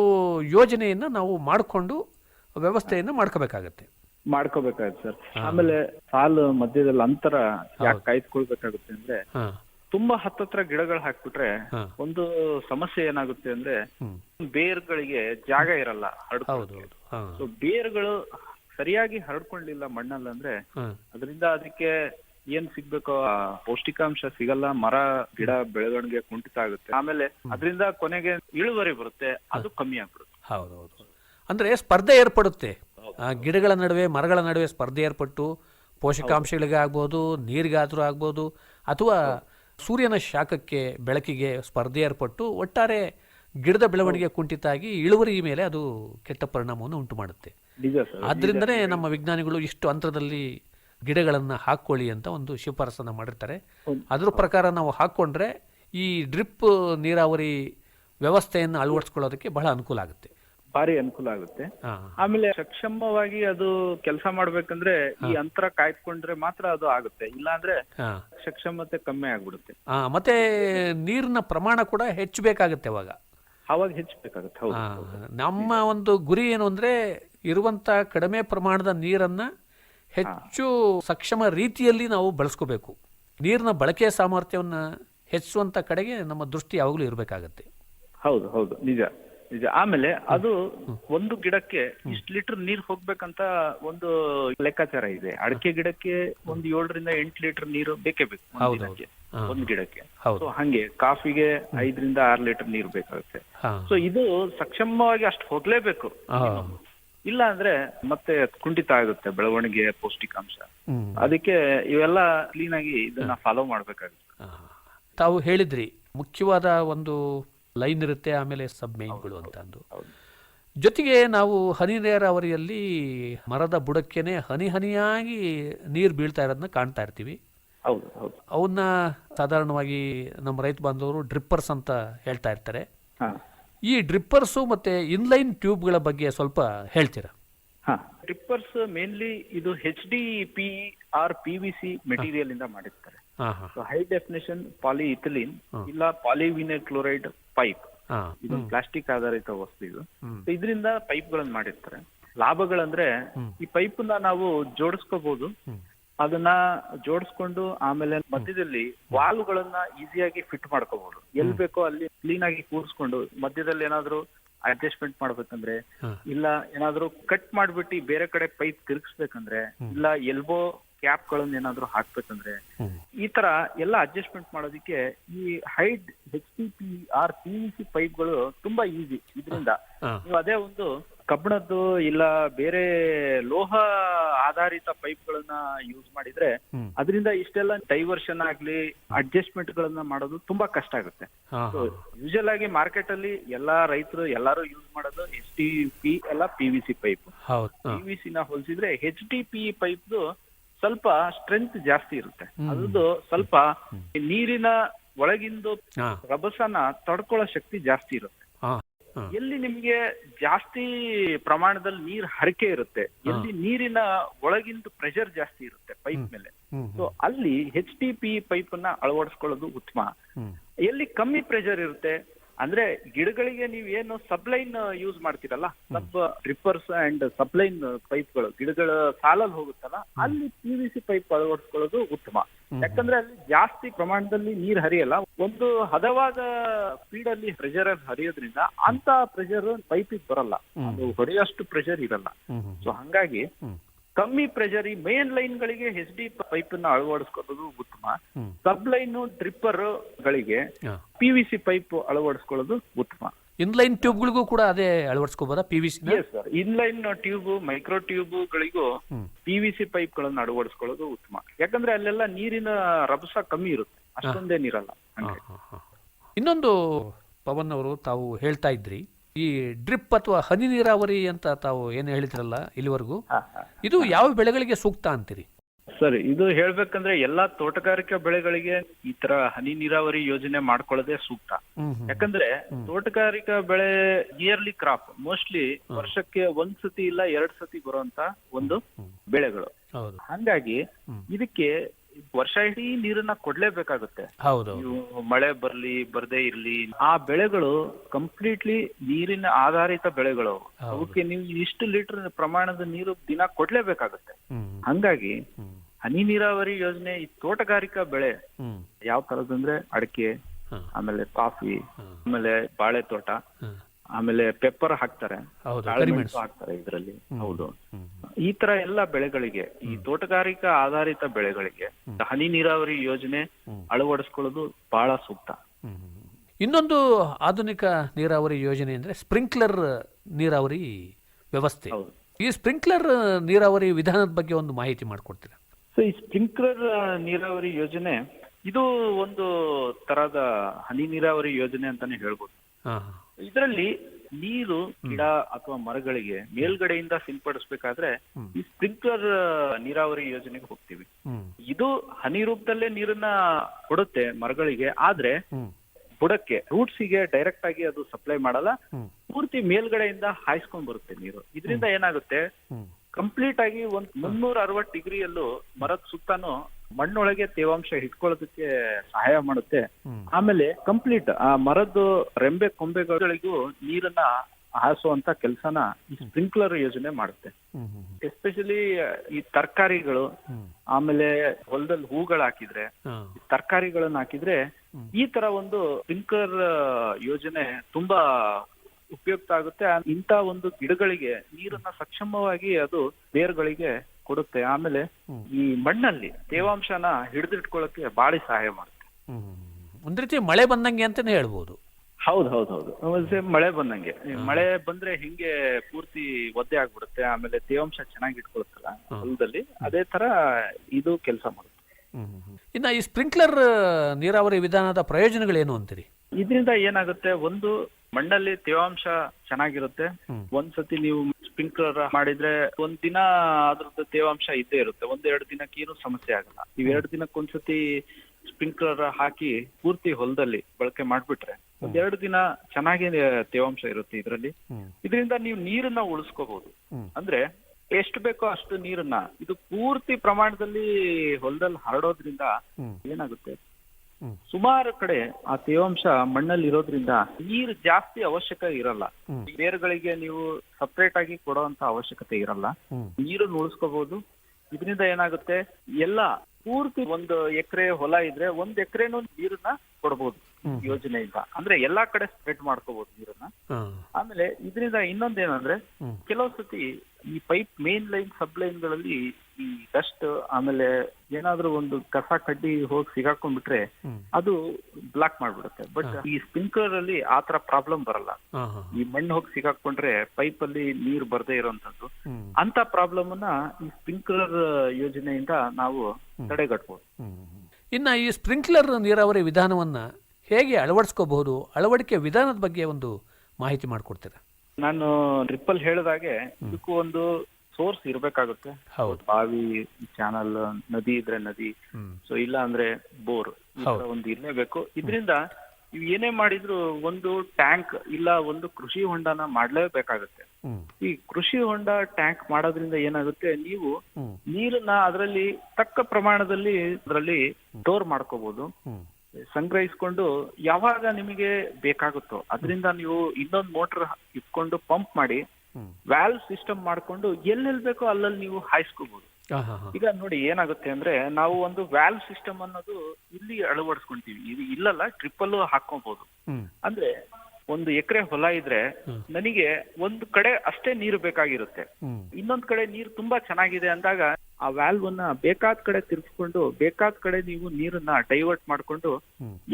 ಯೋಜನೆಯನ್ನ ನಾವು ಮಾಡಿಕೊಂಡು ವ್ಯವಸ್ಥೆಯನ್ನ ಮಾಡ್ಕೋಬೇಕಾಗತ್ತೆ. ಮಾಡ್ಕೋಬೇಕಾಗುತ್ತೆ ಸರ್. ಆಮೇಲೆ ಸಾಲು ಮಧ್ಯದಲ್ಲಿ ಅಂತರ ಯಾಕೆ. ಕಾಯ್ದುಕೊಳ್ಬೇಕಾಗುತ್ತೆ ಅಂದ್ರೆ ತುಂಬಾ ಹತ್ತತ್ರ ಗಿಡಗಳು ಹಾಕ್ಬಿಟ್ರೆ ಒಂದು ಸಮಸ್ಯೆ ಏನಾಗುತ್ತೆ ಅಂದ್ರೆ ಬೇರ್ಗಳಿಗೆ ಜಾಗ ಇರಲ್ಲ ಹೌದು ಹೌದು. ಹಾ. ಸೊ ಬೇರ್ಗಳು ಸರಿಯಾಗಿ ಹರಡ್ಕೊಂಡಿಲ್ಲ ಮಣ್ಣಲ್ಲ ಅಂದ್ರೆ ಅದರಿಂದ ಅದಕ್ಕೆ ಏನ್ ಸಿಗ್ಬೇಕು ಆ ಪೌಷ್ಟಿಕಾಂಶ ಸಿಗಲ್ಲ ಮರ ಗಿಡ ಬೆಳವಣಿಗೆ ಕುಂಠಿತ ಆಗುತ್ತೆ. ಆಮೇಲೆ ಅದರಿಂದ ಕೊನೆಗೆ ಇಳುವರಿ ಬರುತ್ತೆ ಅದು ಕಮ್ಮಿ ಆಗ್ಬಿಡುತ್ತೆ. ಹೌದು ಹೌದು ಅಂದ್ರೆ ಸ್ಪರ್ಧೆ ಏರ್ಪಡುತ್ತೆ. ಆ ಗಿಡಗಳ ನಡುವೆ ಮರಗಳ ನಡುವೆ ಸ್ಪರ್ಧೆ ಏರ್ಪಟ್ಟು ಪೋಷಕಾಂಶಗಳಿಗೆ ಆಗ್ಬೋದು ನೀರಿಗಾದ್ರೂ ಆಗ್ಬೋದು ಅಥವಾ ಸೂರ್ಯನ ಶಾಖಕ್ಕೆ ಬೆಳಕಿಗೆ ಸ್ಪರ್ಧೆ ಏರ್ಪಟ್ಟು ಒಟ್ಟಾರೆ ಗಿಡದ ಬೆಳವಣಿಗೆ ಕುಂಠಿತ ಆಗಿ ಇಳುವರಿ ಮೇಲೆ ಅದು ಕೆಟ್ಟ ಪರಿಣಾಮವನ್ನು ಉಂಟು ಮಾಡುತ್ತೆ ನಿಜ ಸರ್. ನಮ್ಮ ವಿಜ್ಞಾನಿಗಳು ಇಷ್ಟು ಅಂತರದಲ್ಲಿ ಗಿಡಗಳನ್ನು ಹಾಕ್ಕೊಳ್ಳಿ ಅಂತ ಒಂದು ಶಿಫಾರಸನ್ನು ಮಾಡಿರ್ತಾರೆ. ಅದ್ರ ಪ್ರಕಾರ ನಾವು ಹಾಕ್ಕೊಂಡ್ರೆ ಈ ಡ್ರಿಪ್ ನೀರಾವರಿ ವ್ಯವಸ್ಥೆಯನ್ನು ಅಳವಡಿಸ್ಕೊಳ್ಳೋದಕ್ಕೆ ಬಹಳ ಅನುಕೂಲ ಆಗುತ್ತೆ. ಭಾರಿ ಅನುಕೂಲ ಆಗುತ್ತೆ. ಆಮೇಲೆ ಸಕ್ಷಮವಾಗಿ ಅದು ಕೆಲಸ ಮಾಡ್ಬೇಕಂದ್ರೆ ಈ ಅಂತರ ಕಾಯ್ದುಕೊಂಡ್ರೆ ಮಾತ್ರ ಅದು ಆಗುತ್ತೆ. ಇಲ್ಲಾಂದ್ರೆ ಸಕ್ಷಮತೆ ಕಮ್ಮಿ ಆಗ್ಬಿಡುತ್ತೆ. ಮತ್ತೆ ನೀರಿನ ಪ್ರಮಾಣ ಕೂಡ ಹೆಚ್ಚು ಬೇಕಾಗುತ್ತೆ ಅವಾಗ. ಅವಾಗ ಹೆಚ್ಚಬೇಕಾಗುತ್ತೆ. ನಮ್ಮ ಒಂದು ಗುರಿ ಏನು ಅಂದ್ರೆ ಇರುವಂತ ಕಡಿಮೆ ಪ್ರಮಾಣದ ನೀರನ್ನ ಹೆಚ್ಚು ಸಕ್ಷಮ ರೀತಿಯಲ್ಲಿ ನಾವು ಬಳಸ್ಕೋಬೇಕು. ನೀರಿನ ಬಳಕೆಯ ಸಾಮರ್ಥ್ಯವನ್ನ ಹೆಚ್ಚಿಸುವಂತ ಕಡೆಗೆ ನಮ್ಮ ದೃಷ್ಟಿ ಯಾವಾಗಲೂ ಇರಬೇಕಾಗತ್ತೆ. ಹೌದು ಹೌದು. ನಿಜ ನಿಜ. ಆಮೇಲೆ ಅದು ಒಂದು ಗಿಡಕ್ಕೆ ಇಷ್ಟು ಲೀಟರ್ ನೀರ್ ಹೋಗ್ಬೇಕಂತ ಒಂದು ಲೆಕ್ಕಾಚಾರ ಇದೆ. ಅಡಕೆ ಗಿಡಕ್ಕೆ ಒಂದು ಏಳರಿಂದ ಎಂಟು ಲೀಟರ್ ನೀರು ಬೇಕೇ ಬೇಕು ಒಂದ್ ಗಿಡಕ್ಕೆ. ಹೌದು. ಸೊ ಹಂಗೆ ಕಾಫಿಗೆ ಐದರಿಂದ ಆರು ಲೀಟರ್ ನೀರು ಬೇಕಾಗುತ್ತೆ. ಸೊ ಇದು ಸಕ್ಷಮವಾಗಿ ಅಷ್ಟು ಹೋಗ್ಲೇಬೇಕು. ಇಲ್ಲ ಅಂದ್ರೆ ಮತ್ತೆ ಕುಂಠಿತ ಆಗುತ್ತೆ ಬೆಳವಣಿಗೆ ಪೌಷ್ಟಿಕಾಂಶ. ಅದಕ್ಕೆ ಇವೆಲ್ಲ ಕ್ಲೀನ್ ಆಗಿ ಇದನ್ನ ಫಾಲೋ ಮಾಡ್ಬೇಕಾಗುತ್ತೆ. ತಾವು ಹೇಳಿದ್ರಿ ಮುಖ್ಯವಾದ ಒಂದು ಲೈನ್ ಇರುತ್ತೆ ಆಮೇಲೆ ಸಬ್ ಮೇನ್ಗಳು ಅಂತ ಅಂದು ಜೊತೆಗೆ ನಾವು ಹನಿ ನೀರಾವರಿಯಲ್ಲಿ ಮರದ ಬುಡಕ್ಕೆನೆ ಹನಿ ಹನಿಯಾಗಿ ನೀರು ಬೀಳ್ತಾ ಇರೋದನ್ನ ಕಾಣ್ತಾ ಇರ್ತೀವಿ. ಅವನ್ನ ಸಾಧಾರಣವಾಗಿ ನಮ್ಮ ರೈತ ಬಾಂಧವರು ಡ್ರಿಪ್ಪರ್ಸ್ ಅಂತ ಹೇಳ್ತಾ ಇರ್ತಾರೆ. ಈ ಡ್ರಿಪ್ಪರ್ಸು ಮತ್ತೆ ಇನ್ಲೈನ್ ಟ್ಯೂಬ್ಗಳ ಬಗ್ಗೆ ಸ್ವಲ್ಪ ಹೇಳ್ತೀರಾ? ಡ್ರಿಪ್ಪರ್ಸ್ ಮೇನ್ಲಿ ಇದು H D P or P V C material ಇಂದ ಮಾಡಿರ್ತಾರೆ. ಹಾ ಡೆಫಿನೇಷನ್ ಪಾಲಿ ಇಥಿಲಿನ್. ಇಲ್ಲ ಪಾಲಿವಿನೈಲ್ ಕ್ಲೋರೈಡ್ ಪೈಪ್ ಇದು ಪ್ಲಾಸ್ಟಿಕ್ ಆಧಾರಿತ ವಸ್ತು ಇದು. ಇದರಿಂದ ಪೈಪ್ ಗಳನ್ನ ಮಾಡಿರ್ತಾರೆ. ಲಾಭಗಳಂದ್ರೆ. ಈ ಪೈಪ್ನ ನಾವು ಜೋಡಿಸ್ಕೋಬಹುದು. ಅದನ್ನ ಜೋಡಿಸ್ಕೊಂಡು ಆಮೇಲೆ ಮಧ್ಯದಲ್ಲಿ ವಾಲ್ಗಳನ್ನ ಈಸಿಯಾಗಿ ಫಿಟ್ ಮಾಡ್ಕೋಬಹುದು ಎಲ್ ಬೇಕೋ ಅಲ್ಲಿ ಕ್ಲೀನ್ ಆಗಿ ಕೂರಿಸ್ಕೊಂಡು ಮಧ್ಯದಲ್ಲಿ ಏನಾದ್ರು ಅಡ್ಜಸ್ಟ್ಮೆಂಟ್ ಮಾಡ್ಬೇಕಂದ್ರೆ. ಇಲ್ಲ ಏನಾದ್ರು ಕಟ್ ಮಾಡ್ಬಿಟ್ಟು ಬೇರೆ ಕಡೆ ಪೈಪ್ ತಿರುಗಿಸ್ಬೇಕಂದ್ರೆ ಇಲ್ಲ ಎಲ್ಬೋ ಕ್ಯಾಪ್ ಗಳನ್ನ ಏನಾದ್ರು ಹಾಕ್ಬೇಕಂದ್ರೆ. ಈ ತರ ಎಲ್ಲ ಅಡ್ಜಸ್ಟ್ಮೆಂಟ್ ಮಾಡೋದಕ್ಕೆ ಈ hide H T P or P C ಪೈಪ್ಗಳು ತುಂಬಾ ಈಸಿ ಇದರಿಂದ. ನೀವು ಅದೇ ಒಂದು ಕಬ್ಬಿಣದ್ದು ಇಲ್ಲ ಬೇರೆ ಲೋಹ ಆಧಾರಿತ ಪೈಪ್ಗಳನ್ನ ಯೂಸ್ ಮಾಡಿದ್ರೆ. ಅದರಿಂದ ಇಷ್ಟೆಲ್ಲ ಡೈವರ್ಷನ್ ಆಗ್ಲಿ ಅಡ್ಜಸ್ಟ್ಮೆಂಟ್ ಗಳನ್ನ ಮಾಡೋದು ತುಂಬಾ ಕಷ್ಟ ಆಗುತ್ತೆ. ಯೂಶಲ್ ಆಗಿ ಮಾರ್ಕೆಟ್ ಅಲ್ಲಿ ಎಲ್ಲಾ ರೈತರು ಎಲ್ಲಾರು ಯೂಸ್ ಮಾಡೋದು ಎಚ್ ಟಿ ಪಿ ಎಲ್ಲ P V C pipe. P V C ನ ಹೋಲಿಸಿದ್ರೆ ಎಚ್ ಡಿ ಪಿ ಪೈಪ್ ಸ್ವಲ್ಪ ಸ್ಟ್ರೆಂತ್ ಜಾಸ್ತಿ ಇರುತ್ತೆ ಅದ್ರದ್ದು ಸ್ವಲ್ಪ ನೀರಿನ ಒಳಗಿಂದು ರಬಸನ ರಭಸನ ತಡ್ಕೊಳ್ಳೋ ಶಕ್ತಿ ಜಾಸ್ತಿ ಇರುತ್ತೆ. ಎಲ್ಲಿ ನಿಮ್ಗೆ ಜಾಸ್ತಿ ಪ್ರಮಾಣದಲ್ಲಿ ನೀರ್ ಹರಕೆ ಇರುತ್ತೆ ಎಲ್ಲಿ ನೀರಿನ ಒಳಗಿಂದ ಪ್ರೆಷರ್ ಜಾಸ್ತಿ ಇರುತ್ತೆ ಪೈಪ್ ಮೇಲೆ. ಸೊ ಅಲ್ಲಿ ಹೆಚ್ ಟಿ ಪಿ ಪೈಪ್ನ ಅಳವಡಿಸ್ಕೊಳ್ಳೋದು ಉತ್ತಮ. ಎಲ್ಲಿ ಕಮ್ಮಿ ಪ್ರೆಷರ್ ಇರುತ್ತೆ ಅಂದ್ರೆ ಗಿಡಗಳಿಗೆ ನೀವು ಏನು ಸಬ್ಲೈನ್ ಯೂಸ್ ಮಾಡ್ತೀರಲ್ಲ? Sub drippers and sub line ಪೈಪ್ಗಳು. ಗಿಡಗಳ ಸಾಲಲ್ಲಿ ಹೋಗುತ್ತಲ್ಲ? ಅಲ್ಲಿ ಪಿ ವಿ ಸಿ ಪೈಪ್ ಅಳವಡಿಸ್ಕೊಳ್ಳೋದು ಉತ್ತಮ. ಯಾಕಂದ್ರೆ ಅಲ್ಲಿ ಜಾಸ್ತಿ ಪ್ರಮಾಣದಲ್ಲಿ ನೀರ್ ಹರಿಯಲ್ಲ. ಒಂದು ಹದವಾದ ಸ್ಪೀಡ್ ಅಲ್ಲಿ ಪ್ರೆಷರ್ ಅಲ್ಲಿ ಹರಿಯೋದ್ರಿಂದ ಅಂತ ಪ್ರೆಷರ್ ಪೈಪಿಗೆ ಬರಲ್ಲ. ಅದು ಹೊಡೆಯೋಷ್ಟು ಪ್ರೆಷರ್ ಇರಲ್ಲ. ಸೊ ಹಂಗಾಗಿ. ಕಮ್ಮಿ ಪ್ರೆಷರ್ ಈ ಮೇನ್ ಲೈನ್ ಗಳಿಗೆ ಡಿ ಪೈಪ್ನ ಅಳವಡಿಸ್ಕೊಳ್ಳೋದು ಉತ್ತಮ. ಸಬ್ ಲೈನ್ ಡ್ರಿಪ್ಪರ್ ಗಳಿಗೆ. ಪಿ ವಿ ಸಿ ಪೈಪ್ ಅಳವಡಿಸ್ಕೊಳ್ಳೋದು ಉತ್ತಮ. ಇನ್ಲೈನ್ ಟ್ಯೂಬ್ಗಳಿಗೂ ಕೂಡ ಅದೇ ಅಳವಡಿಸ್ಕೋಬಹುದಾ P V C inline tube micro tube ಗಳಿಗೂ. ಪಿ ವಿ ಸಿ ಪೈಪ್ ಗಳನ್ನ ಅಳವಡಿಸ್ಕೊಳ್ಳೋದು ಉತ್ತಮ. ಯಾಕಂದ್ರೆ ಅಲ್ಲೆಲ್ಲ ನೀರಿನ ರಭಸ ಕಮ್ಮಿ ಇರುತ್ತೆ. ಅಷ್ಟೊಂದೇ ನೀರಲ್ಲ. ಇನ್ನೊಂದು ಪವನ್ ಅವರು ತಾವು ಹೇಳ್ತಾ ಇದ್ರಿ ಈ ಡ್ರಿಪ್ ಅಥವಾ ಹನಿ ನೀರಾವರಿ ಅಂತ ತಾವು ಏನು ಹೇಳಿದ್ರಲ್ಲ ಇಲ್ಲಿವರೆಗೂ ಇದು ಯಾವ ಬೆಳೆಗಳಿಗೆ ಸೂಕ್ತ ಅಂತೀರಿ? ಸರಿ ಇದು ಹೇಳ್ಬೇಕಂದ್ರೆ ಎಲ್ಲಾ ತೋಟಗಾರಿಕಾ ಬೆಳೆಗಳಿಗೆ ಈ ತರ ಹನಿ ನೀರಾವರಿ ಯೋಜನೆ ಮಾಡ್ಕೊಳ್ಳೋದೇ ಸೂಕ್ತ. ಯಾಕಂದ್ರೆ ತೋಟಗಾರಿಕಾ ಬೆಳೆ ಇಯರ್ಲಿ ಕ್ರಾಪ್ ಮೋಸ್ಟ್ಲಿ ವರ್ಷಕ್ಕೆ ಒಂದ್ ಸತಿ ಇಲ್ಲ ಎರಡ್ ಸತಿ ಬರುವಂತ ಒಂದು ಬೆಳೆಗಳು. ಹೌದು. ಹಂಗಾಗಿ ಇದಕ್ಕೆ ವರ್ಷ ಇಡೀ ನೀರನ್ನ ಕೊಡ್ಲೇಬೇಕಾಗುತ್ತೆ ಹೌದು ಮಳೆ ಬರ್ಲಿ ಬರ್ದೇ ಇರ್ಲಿ ಆ ಬೆಳೆಗಳು ಕಂಪ್ಲೀಟ್ಲಿ ನೀರಿನ ಆಧಾರಿತ ಬೆಳೆಗಳು ಅವು. ಅವಕ್ಕೆ ನೀವು ಇಷ್ಟು ಲೀಟರ್ ಪ್ರಮಾಣದ ನೀರು ದಿನ ಕೊಡ್ಲೇಬೇಕಾಗುತ್ತೆ ಹಂಗಾಗಿ. ಹನಿ ನೀರಾವರಿ ಯೋಜನೆ ಈ ತೋಟಗಾರಿಕಾ ಬೆಳೆ ಯಾವ ತರದಂದ್ರೆ ಅಡಿಕೆ. ಆಮೇಲೆ ಕಾಫಿ ಆಮೇಲೆ ಬಾಳೆ ತೋಟ. ಆಮೇಲೆ ಪೆಪ್ಪರ್ ಹಾಕ್ತಾರೆ. ಕಾಳುಮೆಣಸು ಹಾಕ್ತಾರೆ ಇದರಲ್ಲಿ. ಹೌದು. ಈ ತರ ಎಲ್ಲ ಬೆಳೆಗಳಿಗೆ ಈ ತೋಟಗಾರಿಕಾ ಆಧಾರಿತ ಬೆಳೆಗಳಿಗೆ ಹನಿ ನೀರಾವರಿ ಯೋಜನೆ ಅಳವಡಿಸ್ಕೊಳ್ಳೋದು ಬಹಳ ಸೂಕ್ತ. ಇನ್ನೊಂದು ಆಧುನಿಕ ನೀರಾವರಿ ಯೋಜನೆ ಅಂದ್ರೆ ಸ್ಪ್ರಿಂಕ್ಲರ್ ನೀರಾವರಿ ವ್ಯವಸ್ಥೆ. ಈ ಸ್ಪ್ರಿಂಕ್ಲರ್ ನೀರಾವರಿ ವಿಧಾನದ ಬಗ್ಗೆ ಒಂದು ಮಾಹಿತಿ ಮಾಡಿಕೊಡ್ತೀರಾ? ಸೊ ಈ ಸ್ಪ್ರಿಂಕ್ಲರ್ ನೀರಾವರಿ ಯೋಜನೆ ಇದು ಒಂದು ತರದ ಹನಿ ನೀರಾವರಿ ಯೋಜನೆ ಅಂತಾನೆ ಹೇಳ್ಬೋದು. ಇದರಲ್ಲಿ ನೀರು ಗಿಡ ಅಥವಾ ಮರಗಳಿಗೆ ಮೇಲ್ಗಡೆಯಿಂದ ಸಿಂಪಡಿಸ್ಬೇಕಾದ್ರೆ ಈ ಸ್ಪ್ರಿಂಕ್ಲರ್ ನೀರಾವರಿ ಯೋಜನೆಗೆ ಹೋಗ್ತೀವಿ. ಇದು ಹನಿ ರೂಪದಲ್ಲೇ ನೀರನ್ನ ಕೊಡುತ್ತೆ ಮರಗಳಿಗೆ ಆದ್ರೆ ಬುಡಕ್ಕೆ ರೂಟ್ಸ್ಗೆ ಡೈರೆಕ್ಟ್ ಆಗಿ ಅದು ಸಪ್ಲೈ ಮಾಡಲ್ಲ. ಪೂರ್ತಿ ಮೇಲ್ಗಡೆಯಿಂದ ಹಾಯಿಸ್ಕೊಂಡ್ ಬರುತ್ತೆ ನೀರು. ಇದರಿಂದ ಏನಾಗುತ್ತೆ? ಕಂಪ್ಲೀಟ್ ಆಗಿ ಒಂದ್ ಮುನ್ನೂರ ಅರವತ್ ಡಿಗ್ರಿಯಲ್ಲೂ ಮರದ ಸುತ್ತಾನು ಮಣ್ಣೊಳಗೆ ತೇವಾಂಶ ಹಿಡ್ಕೊಳ್ಳೋದಕ್ಕೆ ಸಹಾಯ ಮಾಡುತ್ತೆ. ಆಮೇಲೆ ಕಂಪ್ಲೀಟ್ ಆ ಮರದ್ದು ರೆಂಬೆ ಕೊಂಬೆಗಳಿಗೂ ನೀರನ್ನ ಹಾಸುವಂತ ಕೆಲಸನ ಈ ಸ್ಪ್ರಿಂಕ್ಲರ್ ಯೋಜನೆ ಮಾಡುತ್ತೆ. ಎಸ್ಪೆಷಲಿ ಈ ತರಕಾರಿಗಳು ಆಮೇಲೆ ಹೊಲದಲ್ಲಿ ಹೂಗಳು ಹಾಕಿದ್ರೆ ತರಕಾರಿಗಳನ್ನ ಹಾಕಿದ್ರೆ ಈ ತರ ಒಂದು ಸ್ಪ್ರಿಂಕ್ಲರ್ ಯೋಜನೆ ತುಂಬಾ ಉಪಯುಕ್ತ ಆಗುತ್ತೆ. ಇಂತ ಒಂದು ಗಿಡಗಳಿಗೆ ನೀರನ್ನ ಸಕ್ಷಮವಾಗಿ ಅದು ಬೇರುಗಳಿಗೆ ಕೊಡುತ್ತೆ. ಆಮೇಲೆ ಈ ಮಣ್ಣಲ್ಲಿ ತೇವಾಂಶನ ಹಿಡಿದಿಟ್ಕೊಳ್ಳಕ್ಕೆ ಬಾಳಿ ಸಹಾಯ ಮಾಡುತ್ತೆ. ಒಂದ್ ರೀತಿ ಮಳೆ ಬಂದಂಗೆ ಅಂತಾನೆ ಹೇಳ್ಬೋದು. ಹೌದು ಹೌದು ಹೌದು. ಮಳೆ ಬಂದಂಗೆ. ಮಳೆ ಬಂದ್ರೆ ಹಿಂಗೆ ಪೂರ್ತಿ ಒದ್ದೆ ಆಗ್ಬಿಡುತ್ತೆ. ಆಮೇಲೆ ತೇವಾಂಶ ಚೆನ್ನಾಗಿ ಇಟ್ಕೊಳ್ತಲ್ಲ ಹೊಲದಲ್ಲಿ ಅದೇ ತರ ಇದು ಕೆಲಸ ಮಾಡುತ್ತೆ. ಇನ್ನ ಈ ಸ್ಪ್ರಿಂಕ್ಲರ್ ನೀರಾವರಿ ವಿಧಾನದ ಪ್ರಯೋಜನಗಳೇನು ಅಂತೀರಿ? ಇದರಿಂದ ಏನಾಗುತ್ತೆ? ಒಂದು ಮಣ್ಣಲ್ಲಿ ತೇವಾಂಶ ಚೆನ್ನಾಗಿರುತ್ತೆ. ಒಂದ್ಸತಿ ನೀವು ಸ್ಪ್ರಿಂಕ್ಲರ್ ಮಾಡಿದ್ರೆ ಒಂದ್ ದಿನ ಅದ್ರದ್ದು ತೇವಾಂಶ ಇದ್ದೇ ಇರುತ್ತೆ. ಒಂದ್ ಎರಡು ದಿನಕ್ಕೆ ಏನು ಸಮಸ್ಯೆ ಆಗಲ್ಲ. ನೀವು ಎರಡು ದಿನಕ್ಕೆ ಒಂದ್ಸತಿ ಸ್ಪ್ರಿಂಕ್ಲರ್ ಹಾಕಿ ಪೂರ್ತಿ ಹೊಲದಲ್ಲಿ ಬಳಕೆ ಮಾಡ್ಬಿಟ್ರೆ ಒಂದ್ ಎರಡು ದಿನ ಚೆನ್ನಾಗಿ ತೇವಾಂಶ ಇರುತ್ತೆ ಇದರಲ್ಲಿ. ಇದರಿಂದ ನೀವು ನೀರನ್ನ ಉಳಿಸ್ಕೋಬಹುದು. ಅಂದ್ರೆ ಎಷ್ಟು ಬೇಕೋ ಅಷ್ಟು ನೀರನ್ನ ಇದು ಪೂರ್ತಿ ಪ್ರಮಾಣದಲ್ಲಿ ಹೊಲದಲ್ಲಿ ಹರಡೋದ್ರಿಂದ ಏನಾಗುತ್ತೆ? ಸುಮಾರು ಕಡೆ ಆ ತೇವಾಂಶ ಮಣ್ಣಲ್ಲಿ ಇರೋದ್ರಿಂದ ನೀರು ಜಾಸ್ತಿ ಅವಶ್ಯಕ ಇರಲ್ಲ. ಬೇರುಗಳಿಗೆ ನೀವು ಸಪ್ರೇಟ್ ಆಗಿ ಕೊಡುವಂತ ಅವಶ್ಯಕತೆ ಇರಲ್ಲ. ನೀರನ್ನು ಉಳಿಸ್ಕೋಬಹುದು. ಇದರಿಂದ ಏನಾಗುತ್ತೆ? ಎಲ್ಲ ಪೂರ್ತಿ ಒಂದು ಎಕರೆ ಹೊಲ ಇದ್ರೆ ಒಂದ್ ಎಕರೆನೂ ನೀರನ್ನ ಕೊಡ್ಬೋದು. ಈ ಯೋಜನೆಯಿಂದ ಅಂದ್ರೆ ಎಲ್ಲಾ ಕಡೆ ಸ್ಪ್ರೆಡ್ ಮಾಡ್ಕೋಬಹುದು ನೀರನ್ನ. ಆಮೇಲೆ ಇದರಿಂದ ಇನ್ನೊಂದೇನಂದ್ರೆ. ಕೆಲವು ಸತಿ ಈ ಪೈಪ್ ಮೇನ್ ಲೈನ್ ಸಬ್ ಲೈನ್ಗಳಲ್ಲಿ ಈ ಡಸ್ಟ್ ಆಮೇಲೆ ಏನಾದ್ರೂ ಒಂದು ಕಸ ಕಡ್ಡಿ ಹೋಗಿ ಸಿಗಾಕೊಂಡ್ಬಿಟ್ರೆ. ಅದು ಬ್ಲಾಕ್ ಮಾಡ್ಬಿಡುತ್ತೆ. ಬಟ್ ಈ ಸ್ಪ್ರಿಂಕ್ಲರ್ ಅಲ್ಲಿ ಆತರ ಪ್ರಾಬ್ಲಮ್ ಬರಲ್ಲ. ಈ ಮಣ್ಣು ಹೋಗಿ ಸಿಗಾಕೊಂಡ್ರೆ ಪೈಪ್ ಅಲ್ಲಿ ನೀರು ಬರದೇ ಇರುವಂತದ್ದು ಅಂತ ಪ್ರಾಬ್ಲಮ್ ಅನ್ನ ಈ ಸ್ಪ್ರಿಂಕ್ಲರ್ ಯೋಜನೆಯಿಂದ ನಾವು ತಡೆಗಟ್ಬೋದು. ಇನ್ನ ಈ ಸ್ಪ್ರಿಂಕ್ಲರ್ ನೀರಾವರಿ ವಿಧಾನವನ್ನ ಹೇಗೆ ಅಳವಡಿಸ್ಕೋಬಹುದು ಅಳವಡಿಕೆ ವಿಧಾನದ ಬಗ್ಗೆ ಒಂದು ಮಾಹಿತಿ ಮಾಡಿಕೊಡ್ತೀರಾ? ನಾನು ಟ್ರಿಪ್ಪಲ್ ಹೇಳಿದಾಗೆ ಇದಕ್ಕೂ ಒಂದು ಸೋರ್ಸ್ ಇರಬೇಕಾಗುತ್ತೆ. ಬಾವಿ ಚಾನಲ್ ನದಿ ಇದ್ರೆ ನದಿ ಸೊ ಇಲ್ಲ ಅಂದ್ರೆ ಬೋರ್. ಒಂದು ಇರಲೇಬೇಕು. ಇದರಿಂದ ಇವ್ ಏನೇ ಮಾಡಿದ್ರು ಒಂದು ಟ್ಯಾಂಕ್ ಇಲ್ಲ ಒಂದು ಕೃಷಿ ಹೊಂಡನ ಮಾಡ್ಲೇಬೇಕಾಗುತ್ತೆ. ಈ ಕೃಷಿ ಹೊಂಡ ಟ್ಯಾಂಕ್ ಮಾಡೋದ್ರಿಂದ ಏನಾಗುತ್ತೆ ನೀವು ನೀರನ್ನ ಅದರಲ್ಲಿ ತಕ್ಕ ಪ್ರಮಾಣದಲ್ಲಿ ಅದರಲ್ಲಿ ಸ್ಟೋರ್ ಮಾಡ್ಕೋಬಹುದು ಸಂಗ್ರಹಿಸ್ಕೊಂಡು ಯಾವಾಗ ನಿಮಗೆ ಬೇಕಾಗುತ್ತೋ ಅದರಿಂದ ನೀವು ಇನ್ನೊಂದು ಮೋಟರ್ ಇಟ್ಕೊಂಡು ಪಂಪ್ ಮಾಡಿ ವ್ಯಾಲ್ ವ್ಯಾಲ್ವ್ ಸಿಸ್ಟಮ್ ಮಾಡ್ಕೊಂಡು ಎಲ್ಲೆಲ್ ಬೇಕೋ ಅಲ್ಲಲ್ಲಿ ನೀವು ಹಾಯಿಸ್ಕೋಬಹುದು ಈಗ ನೋಡಿ ಏನಾಗುತ್ತೆ ಅಂದ್ರೆ ನಾವು ಒಂದು ವ್ಯಾಲ್ವ್ ಸಿಸ್ಟಮ್ ಅನ್ನೋದು ಇಲ್ಲಿ ಅಳವಡಿಸ್ಕೊಂತೀವಿ. ಇದು ಇಲ್ಲಲ್ಲ ಟ್ರಿಪ್ಪಲ್ಲೂ ಹಾಕೋಬಹುದು ಅಂದ್ರೆ ಒಂದು ಎಕರೆ ಹೊಲ ಇದ್ರೆ ನನಗೆ ಒಂದು ಕಡೆ ಅಷ್ಟೇ ನೀರು ಬೇಕಾಗಿರುತ್ತೆ. ಇನ್ನೊಂದ್ ಕಡೆ ನೀರು ತುಂಬಾ ಚೆನ್ನಾಗಿದೆ ಅಂದಾಗ ಆ ವ್ಯಾಲ್ವ್ ಅನ್ನ ಬೇಕಾದ ಕಡೆ ತಿರ್ಸ್ಕೊಂಡು ಬೇಕಾದ ಕಡೆ ನೀವು ನೀರನ್ನ ಡೈವರ್ಟ್ ಮಾಡ್ಕೊಂಡು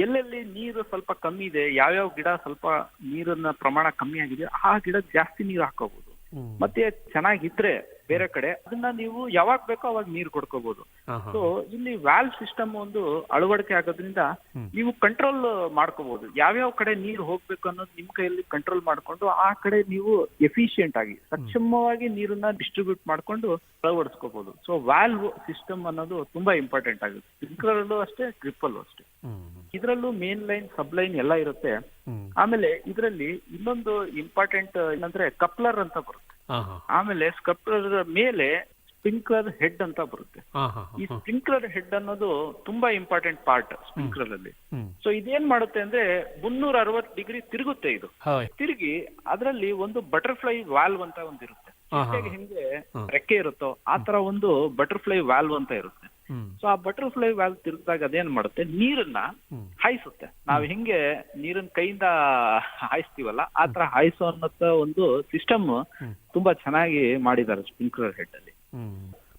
ಎಲ್ಲೆಲ್ಲಿ ನೀರು ಸ್ವಲ್ಪ ಕಮ್ಮಿ ಇದೆ ಯಾವ್ಯಾವ ಗಿಡ ಸ್ವಲ್ಪ ನೀರನ್ನ ಪ್ರಮಾಣ ಕಮ್ಮಿ ಆಗಿದೆ ಆ ಗಿಡ ಜಾಸ್ತಿ ನೀರು ಹಾಕೋಬಹುದು ಮತ್ತೆ ಚೆನ್ನಾಗಿದ್ರೆ ಬೇರೆ ಕಡೆ ಅದನ್ನ ನೀವು ಯಾವಾಗ ಬೇಕೋ ಅವಾಗ ನೀರು ಕೊಡ್ಕೋಬಹುದು ಸೊ ಇಲ್ಲಿ ವ್ಯಾಲ್ವ್ ಸಿಸ್ಟಮ್ ಒಂದು ಅಳವಡಿಕೆ ಆಗೋದ್ರಿಂದ ನೀವು ಕಂಟ್ರೋಲ್ ಮಾಡ್ಕೋಬಹುದು ಯಾವ್ಯಾವ ಕಡೆ ನೀರು ಹೋಗ್ಬೇಕು ಅನ್ನೋದು ನಿಮ್ ಕೈಯಲ್ಲಿ ಕಂಟ್ರೋಲ್ ಮಾಡ್ಕೊಂಡು ಆ ಕಡೆ ನೀವು ಎಫಿಷಿಯಂಟ್ ಆಗಿ ಸಕ್ಷಮವಾಗಿ ನೀರನ್ನ ಡಿಸ್ಟ್ರಿಬ್ಯೂಟ್ ಮಾಡ್ಕೊಂಡು ಅಳವಡಿಸ್ಕೋಬಹುದು ಸೊ ವ್ಯಾಲ್ವ್ ಸಿಸ್ಟಮ್ ಅನ್ನೋದು ತುಂಬಾ ಇಂಪಾರ್ಟೆಂಟ್ ಆಗುತ್ತೆ. ಸ್ಪ್ರಿಂಕ್ಲರ್ ಅಲ್ಲೂ ಅಷ್ಟೇ. ಡ್ರಿಪ್ಪಲ್ಲೂ ಅಷ್ಟೇ ಇದರಲ್ಲೂ ಮೇನ್ ಲೈನ್ ಸಬ್ ಲೈನ್ ಎಲ್ಲ ಇರುತ್ತೆ. ಆಮೇಲೆ ಇದರಲ್ಲಿ ಇನ್ನೊಂದು ಇಂಪಾರ್ಟೆಂಟ್ ಏನಂದ್ರೆ ಕಪ್ಲರ್ ಅಂತ ಬರುತ್ತೆ. ಆಮೇಲೆ ಕಪ್ಲರ್ ಮೇಲೆ ಸ್ಪ್ರಿಂಕ್ಲರ್ ಹೆಡ್ ಅಂತ ಬರುತ್ತೆ. ಈ ಸ್ಪ್ರಿಂಕ್ಲರ್ ಹೆಡ್ ಅನ್ನೋದು ತುಂಬಾ ಇಂಪಾರ್ಟೆಂಟ್ ಪಾರ್ಟ್ ಸ್ಪ್ರಿಂಕ್ಲರ್ ಅಲ್ಲಿ ಸೊ ಇದೇನ್ ಮಾಡುತ್ತೆ ಅಂದ್ರೆ ಮುನ್ನೂರ ಅರವತ್ತು ಡಿಗ್ರಿ ತಿರುಗುತ್ತೆ ಇದು. ತಿರುಗಿ ಅದರಲ್ಲಿ ಒಂದು ಬಟರ್ಫ್ಲೈ ವಾಲ್ವ್ ಅಂತ ಒಂದಿರುತ್ತೆ. ಹೆಂಗೆ. ರೆಕ್ಕೆ ಇರುತ್ತೋ ಆ ತರ ಒಂದು ಬಟರ್ಫ್ಲೈ ವಾಲ್ವ್ ಅಂತ ಇರುತ್ತೆ. ಸೊ ಆ ಬಟರ್ಫ್ಲೈ ವ್ಯಾಲ್ ತಿರುಗಿದಾಗ ಅದೇನ್ ಮಾಡುತ್ತೆ? ನೀರನ್ನ. ಹಾಯಿಸುತ್ತೆ. ನಾವ್ ಹಿಂಗೆ ನೀರನ್ನ ಕೈಯಿಂದ ಹಾಯಿಸ್ತೀವಲ್ಲ ಆ ತರ ಹಾಯಿಸೋ ಅನ್ನತ್ತ ಒಂದು ಸಿಸ್ಟಮ್ ತುಂಬಾ ಚೆನ್ನಾಗಿ ಮಾಡಿದ್ದಾರೆ ಸ್ಪ್ರಿಂಕ್ಲರ್ ಹೆಡ್ ಅಲ್ಲಿ.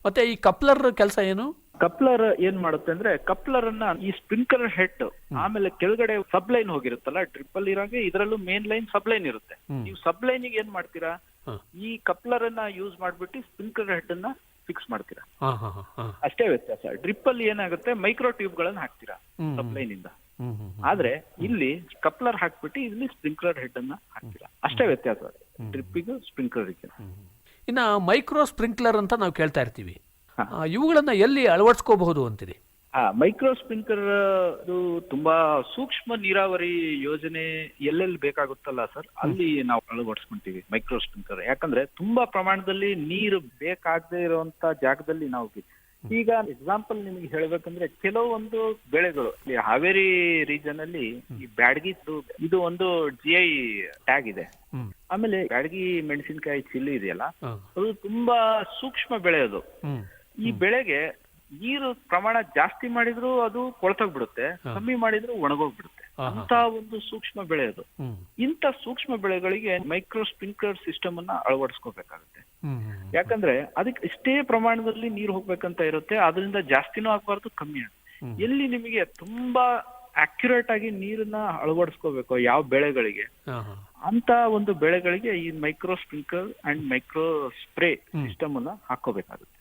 ಮತ್ತೆ ಈ ಕಪ್ಲರ್ ಕೆಲಸ ಏನು? ಕಪ್ಲರ್ ಏನ್ ಮಾಡುತ್ತೆ ಅಂದ್ರೆ ಕಪ್ಲರ್ ಅನ್ನ ಈ ಸ್ಪ್ರಿಂಕ್ಲರ್ ಹೆಡ್ ಆಮೇಲೆ ಕೆಳಗಡೆ ಸಬ್ ಲೈನ್ ಹೋಗಿರುತ್ತಲ್ಲ ಅಲ್ಲಿ ಇರಾಗೆ ಇದರಲ್ಲೂ ಮೇನ್ ಲೈನ್ ಸಬ್ ಲೈನ್ ಇರುತ್ತೆ. ನೀವು ಸಬ್ ಲೈನ್ ಏನ್ ಮಾಡ್ತೀರಾ. ಈ ಕಪ್ಲರ್ ಅನ್ನ ಯೂಸ್ ಮಾಡ್ಬಿಟ್ಟು ಸ್ಪ್ರಿಂಕ್ಲರ್ ಹೆಡ್ ಅನ್ನ ಫಿಕ್ಸ್ ಮಾಡ್ತೀರಾ ಅಷ್ಟೇ ವ್ಯತ್ಯಾಸ. ಡ್ರಿಪ್ ಅಲ್ಲಿ ಏನಾಗುತ್ತೆ ಮೈಕ್ರೋ ಟ್ಯೂಬ್ ಗಳನ್ನ ಹಾಕ್ತೀರಾ ಸಪ್ಲೈನ್ ಸಬ್ ಇಂದ ಹ್ಮ್ ಹ್ಮ್ ಹ್ಮ್. ಆದ್ರೆ ಇಲ್ಲಿ ಕಪ್ಲರ್ ಹಾಕ್ಬಿಟ್ಟು ಇಲ್ಲಿ ಸ್ಪ್ರಿಂಕ್ಲರ್ ಹೆಡ್ ಅನ್ನ ಹಾಕ್ತೀರಾ. ಅಷ್ಟೇ ವ್ಯತ್ಯಾಸ ಡ್ರಿಪ್ಪಿಗೂ ಸ್ಪ್ರಿಂಕ್ಲರ್ ಇದೆ ಇನ್ನ ಮೈಕ್ರೋ ಸ್ಪ್ರಿಂಕ್ಲರ್ ಅಂತ ನಾವು ಕೇಳ್ತಾ ಇರ್ತೀವಿ. ಇವುಗಳನ್ನ ಎಲ್ಲಿ ಅಳವಡಿಸ್ಕೋಬಹುದು ಅಂತೀರಿ? ಹಾ ಮೈಕ್ರೋ ಸ್ಪಿಂಕರ್ ಅದು ತುಂಬಾ ಸೂಕ್ಷ್ಮ ನೀರಾವರಿ ಯೋಜನೆ ಎಲ್ಲೆಲ್ಲಿ ಬೇಕಾಗುತ್ತಲ್ಲ ಸರ್? ಅಲ್ಲಿ ನಾವು ಅಳವಡಿಸ್ಕೊಂತೀವಿ ಮೈಕ್ರೋ ಸ್ಪಿಂಕರ್. ಯಾಕಂದ್ರೆ ತುಂಬಾ ಪ್ರಮಾಣದಲ್ಲಿ ನೀರು ಬೇಕಾಗದೇ ಇರುವಂತ ಜಾಗದಲ್ಲಿ ನಾವು ಈಗ ಎಕ್ಸಾಂಪಲ್ ನಿಮಗೆ ಹೇಳ್ಬೇಕಂದ್ರೆ ಕೆಲವೊಂದು ಬೆಳೆಗಳು ಹಾವೇರಿ ರೀಜನ್ ಅಲ್ಲಿ ಈ ಬ್ಯಾಡಗಿ ಇದು ಒಂದು ಜಿ ಐ ಟ್ಯಾಗ್ ಇದೆ. ಆಮೇಲೆ ಬ್ಯಾಡಗಿ ಮೆಣಸಿನಕಾಯಿ ಚಿಲ್ಲಿ ಇದೆಯಲ್ಲ ಅದು ತುಂಬಾ ಸೂಕ್ಷ್ಮ ಬೆಳೆ ಅದು. ಈ ಬೆಳೆಗೆ ನೀರು ಪ್ರಮಾಣ ಜಾಸ್ತಿ ಮಾಡಿದ್ರು ಅದು ಕೊಳ್ತೋಗ್ಬಿಡುತ್ತೆ ಬಿಡುತ್ತೆ ಕಮ್ಮಿ ಮಾಡಿದ್ರು ಒಣಗೋಗ್ಬಿಡುತ್ತೆ. ಅಂತ ಒಂದು ಸೂಕ್ಷ್ಮ ಬೆಳೆ ಅದು ಇಂತ ಇಂಥ ಸೂಕ್ಷ್ಮ ಬೆಳೆಗಳಿಗೆ ಮೈಕ್ರೋ ಸ್ಪ್ರಿಂಕ್ಲರ್ ಸಿಸ್ಟಮ್ ಅನ್ನ ಅಳವಡಿಸ್ಕೋಬೇಕಾಗುತ್ತೆ. ಯಾಕಂದ್ರೆ ಅದಕ್ಕೆ ಇಷ್ಟೇ ಪ್ರಮಾಣದಲ್ಲಿ ನೀರು ಹೋಗ್ಬೇಕಂತ ಇರುತ್ತೆ ಅದರಿಂದ ಜಾಸ್ತಿನೂ ಆಗ್ಬಾರ್ದು ಕಮ್ಮಿ. ಎಲ್ಲಿ ನಿಮಗೆ ತುಂಬಾ ಅಕ್ಯುರೇಟ್ ಆಗಿ ನೀರನ್ನ ಅಳವಡಿಸ್ಕೋಬೇಕು ಯಾವ ಬೆಳೆಗಳಿಗೆ. ಅಂತ ಒಂದು ಬೆಳೆಗಳಿಗೆ ಈ micro sprinkle and micro spray. System ಅನ್ನ ಹಾಕೋಬೇಕಾಗುತ್ತೆ.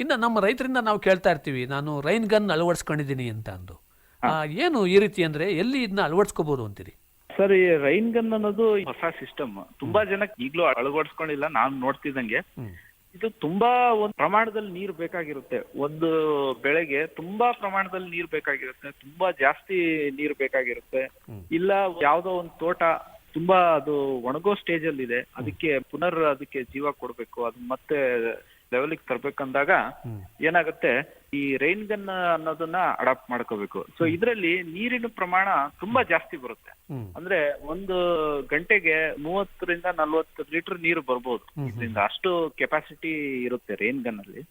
ಇನ್ನ ನಮ್ಮ ರೈತರಿಂದ ನಾವು ಕೇಳ್ತಾ ಇರ್ತೀವಿ ನಾನು ರೈನ್ ಗನ್ ಅಳವಡಿಸ್ಕೊಂಡಿದ್ದೀನಿ ಅಂತ ಅಂದು. ಆ, ಏನು ಈ ರೀತಿ ಅಂದ್ರೆ ಎಲ್ಲಿ ಇದನ್ನ ಅಳವಡಿಸ್ಕೋಬಹುದು ಅಂತೀರಿ? ಸರ್ ಈ ರೈನ್ ಗನ್ ಅನ್ನೋದು ಹೊಸ ಸಿಸ್ಟಮ್. ತುಂಬಾ ಜನ ಈಗಲೂ ಅಳವಡಿಸ್ಕೊಂಡಿಲ್ಲ ನಾನು ನೋಡ್ತಿದ್ದಂಗೆ. ಇದು ತುಂಬಾ ಒಂದು ಪ್ರಮಾಣದಲ್ಲಿ ನೀರು ಬೇಕಾಗಿರುತ್ತೆ. ಒಂದು ಬೆಳೆಗೆ ತುಂಬಾ ಪ್ರಮಾಣದಲ್ಲಿ ನೀರು ಬೇಕಾಗಿರುತ್ತೆ ತುಂಬಾ ಜಾಸ್ತಿ ನೀರು ಬೇಕಾಗಿರುತ್ತೆ. ಇಲ್ಲ ಯಾವ್ದೋ ಒಂದು ತೋಟ ತುಂಬಾ ಅದು ಒಣಗೋ ಸ್ಟೇಜ್ ಅಲ್ಲಿ ಇದೆ ಅದಕ್ಕೆ ಪುನರ್ ಅದಕ್ಕೆ ಜೀವ ಕೊಡ್ಬೇಕು ಅದು ಮತ್ತೆ ಲೆವೆಲ್ಗೆ ತರ್ಬೇಕಂದಾಗ ಏನಾಗುತ್ತೆ ಈ ರೈನ್ ಗನ್ ಅನ್ನೋದನ್ನ ಅಡಾಪ್ಟ್ ಮಾಡ್ಕೋಬೇಕು. ಸೊ ಇದರಲ್ಲಿ ನೀರಿನ ಪ್ರಮಾಣ ತುಂಬಾ ಜಾಸ್ತಿ ಬರುತ್ತೆ. ಅಂದ್ರೆ ಒಂದು ಗಂಟೆಗೆ ಮೂವತ್ತರಿಂದ ನಲ್ವತ್ತು ಲೀಟರ್ ನೀರು ಬರ್ಬೋದು. ಇದರಿಂದ ಅಷ್ಟು ಕೆಪಾಸಿಟಿ ಇರುತ್ತೆ ರೈನ್ ಗನ್ ಅಲ್ಲಿ.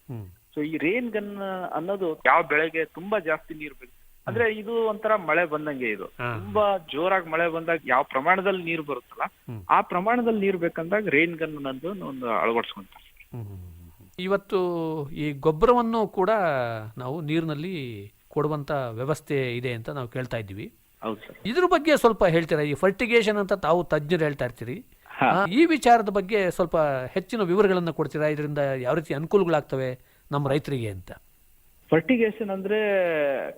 ಸೊ ಈ ರೈನ್ ಗನ್ ಅನ್ನೋದು ಯಾವ ಬೆಳೆಗೆ ತುಂಬಾ ಜಾಸ್ತಿ ನೀರು ಬೇಕು. ಅಂದ್ರೆ ಇದು ಒಂಥರ ಮಳೆ ಬಂದಂಗೆ ಇದು. ತುಂಬಾ ಜೋರಾಗಿ ಮಳೆ ಬಂದಾಗ ಯಾವ ಪ್ರಮಾಣದಲ್ಲಿ ನೀರು ಬರುತ್ತಲ್ಲ ಆ ಪ್ರಮಾಣದಲ್ಲಿ ನೀರು ಬೇಕಂದಾಗ ರೈನ್ ಗನ್ ಅನ್ನೋದು ಒಂದು ಅಳವಡಿಸ್ಕೊಂತಾರೆ. ಇವತ್ತು ಈ ಗೊಬ್ಬರವನ್ನು ಕೂಡ ನಾವು ನೀರಿನಲ್ಲಿ ಕೊಡುವಂತ ವ್ಯವಸ್ಥೆ ಇದೆ ಅಂತ ನಾವು ಕೇಳ್ತಾ ಇದ್ದೀವಿ. ಇದ್ರ ಬಗ್ಗೆ ಸ್ವಲ್ಪ ಹೇಳ್ತೀರಾ? ಈ ಫರ್ಟಿಗೇಷನ್ ಅಂತ ತಾವು ತಜ್ಞರು ಹೇಳ್ತಾ ಇರ್ತೀರಿ. ಈ ವಿಚಾರದ ಬಗ್ಗೆ ಸ್ವಲ್ಪ ಹೆಚ್ಚಿನ ವಿವರಗಳನ್ನು ಕೊಡ್ತೀರಾ? ಇದರಿಂದ ಯಾವ ರೀತಿ ಅನುಕೂಲಗಳಾಗ್ತವೆ ನಮ್ಮ ರೈತರಿಗೆ ಅಂತ. ಫರ್ಟಿಗೇಷನ್ ಅಂದ್ರೆ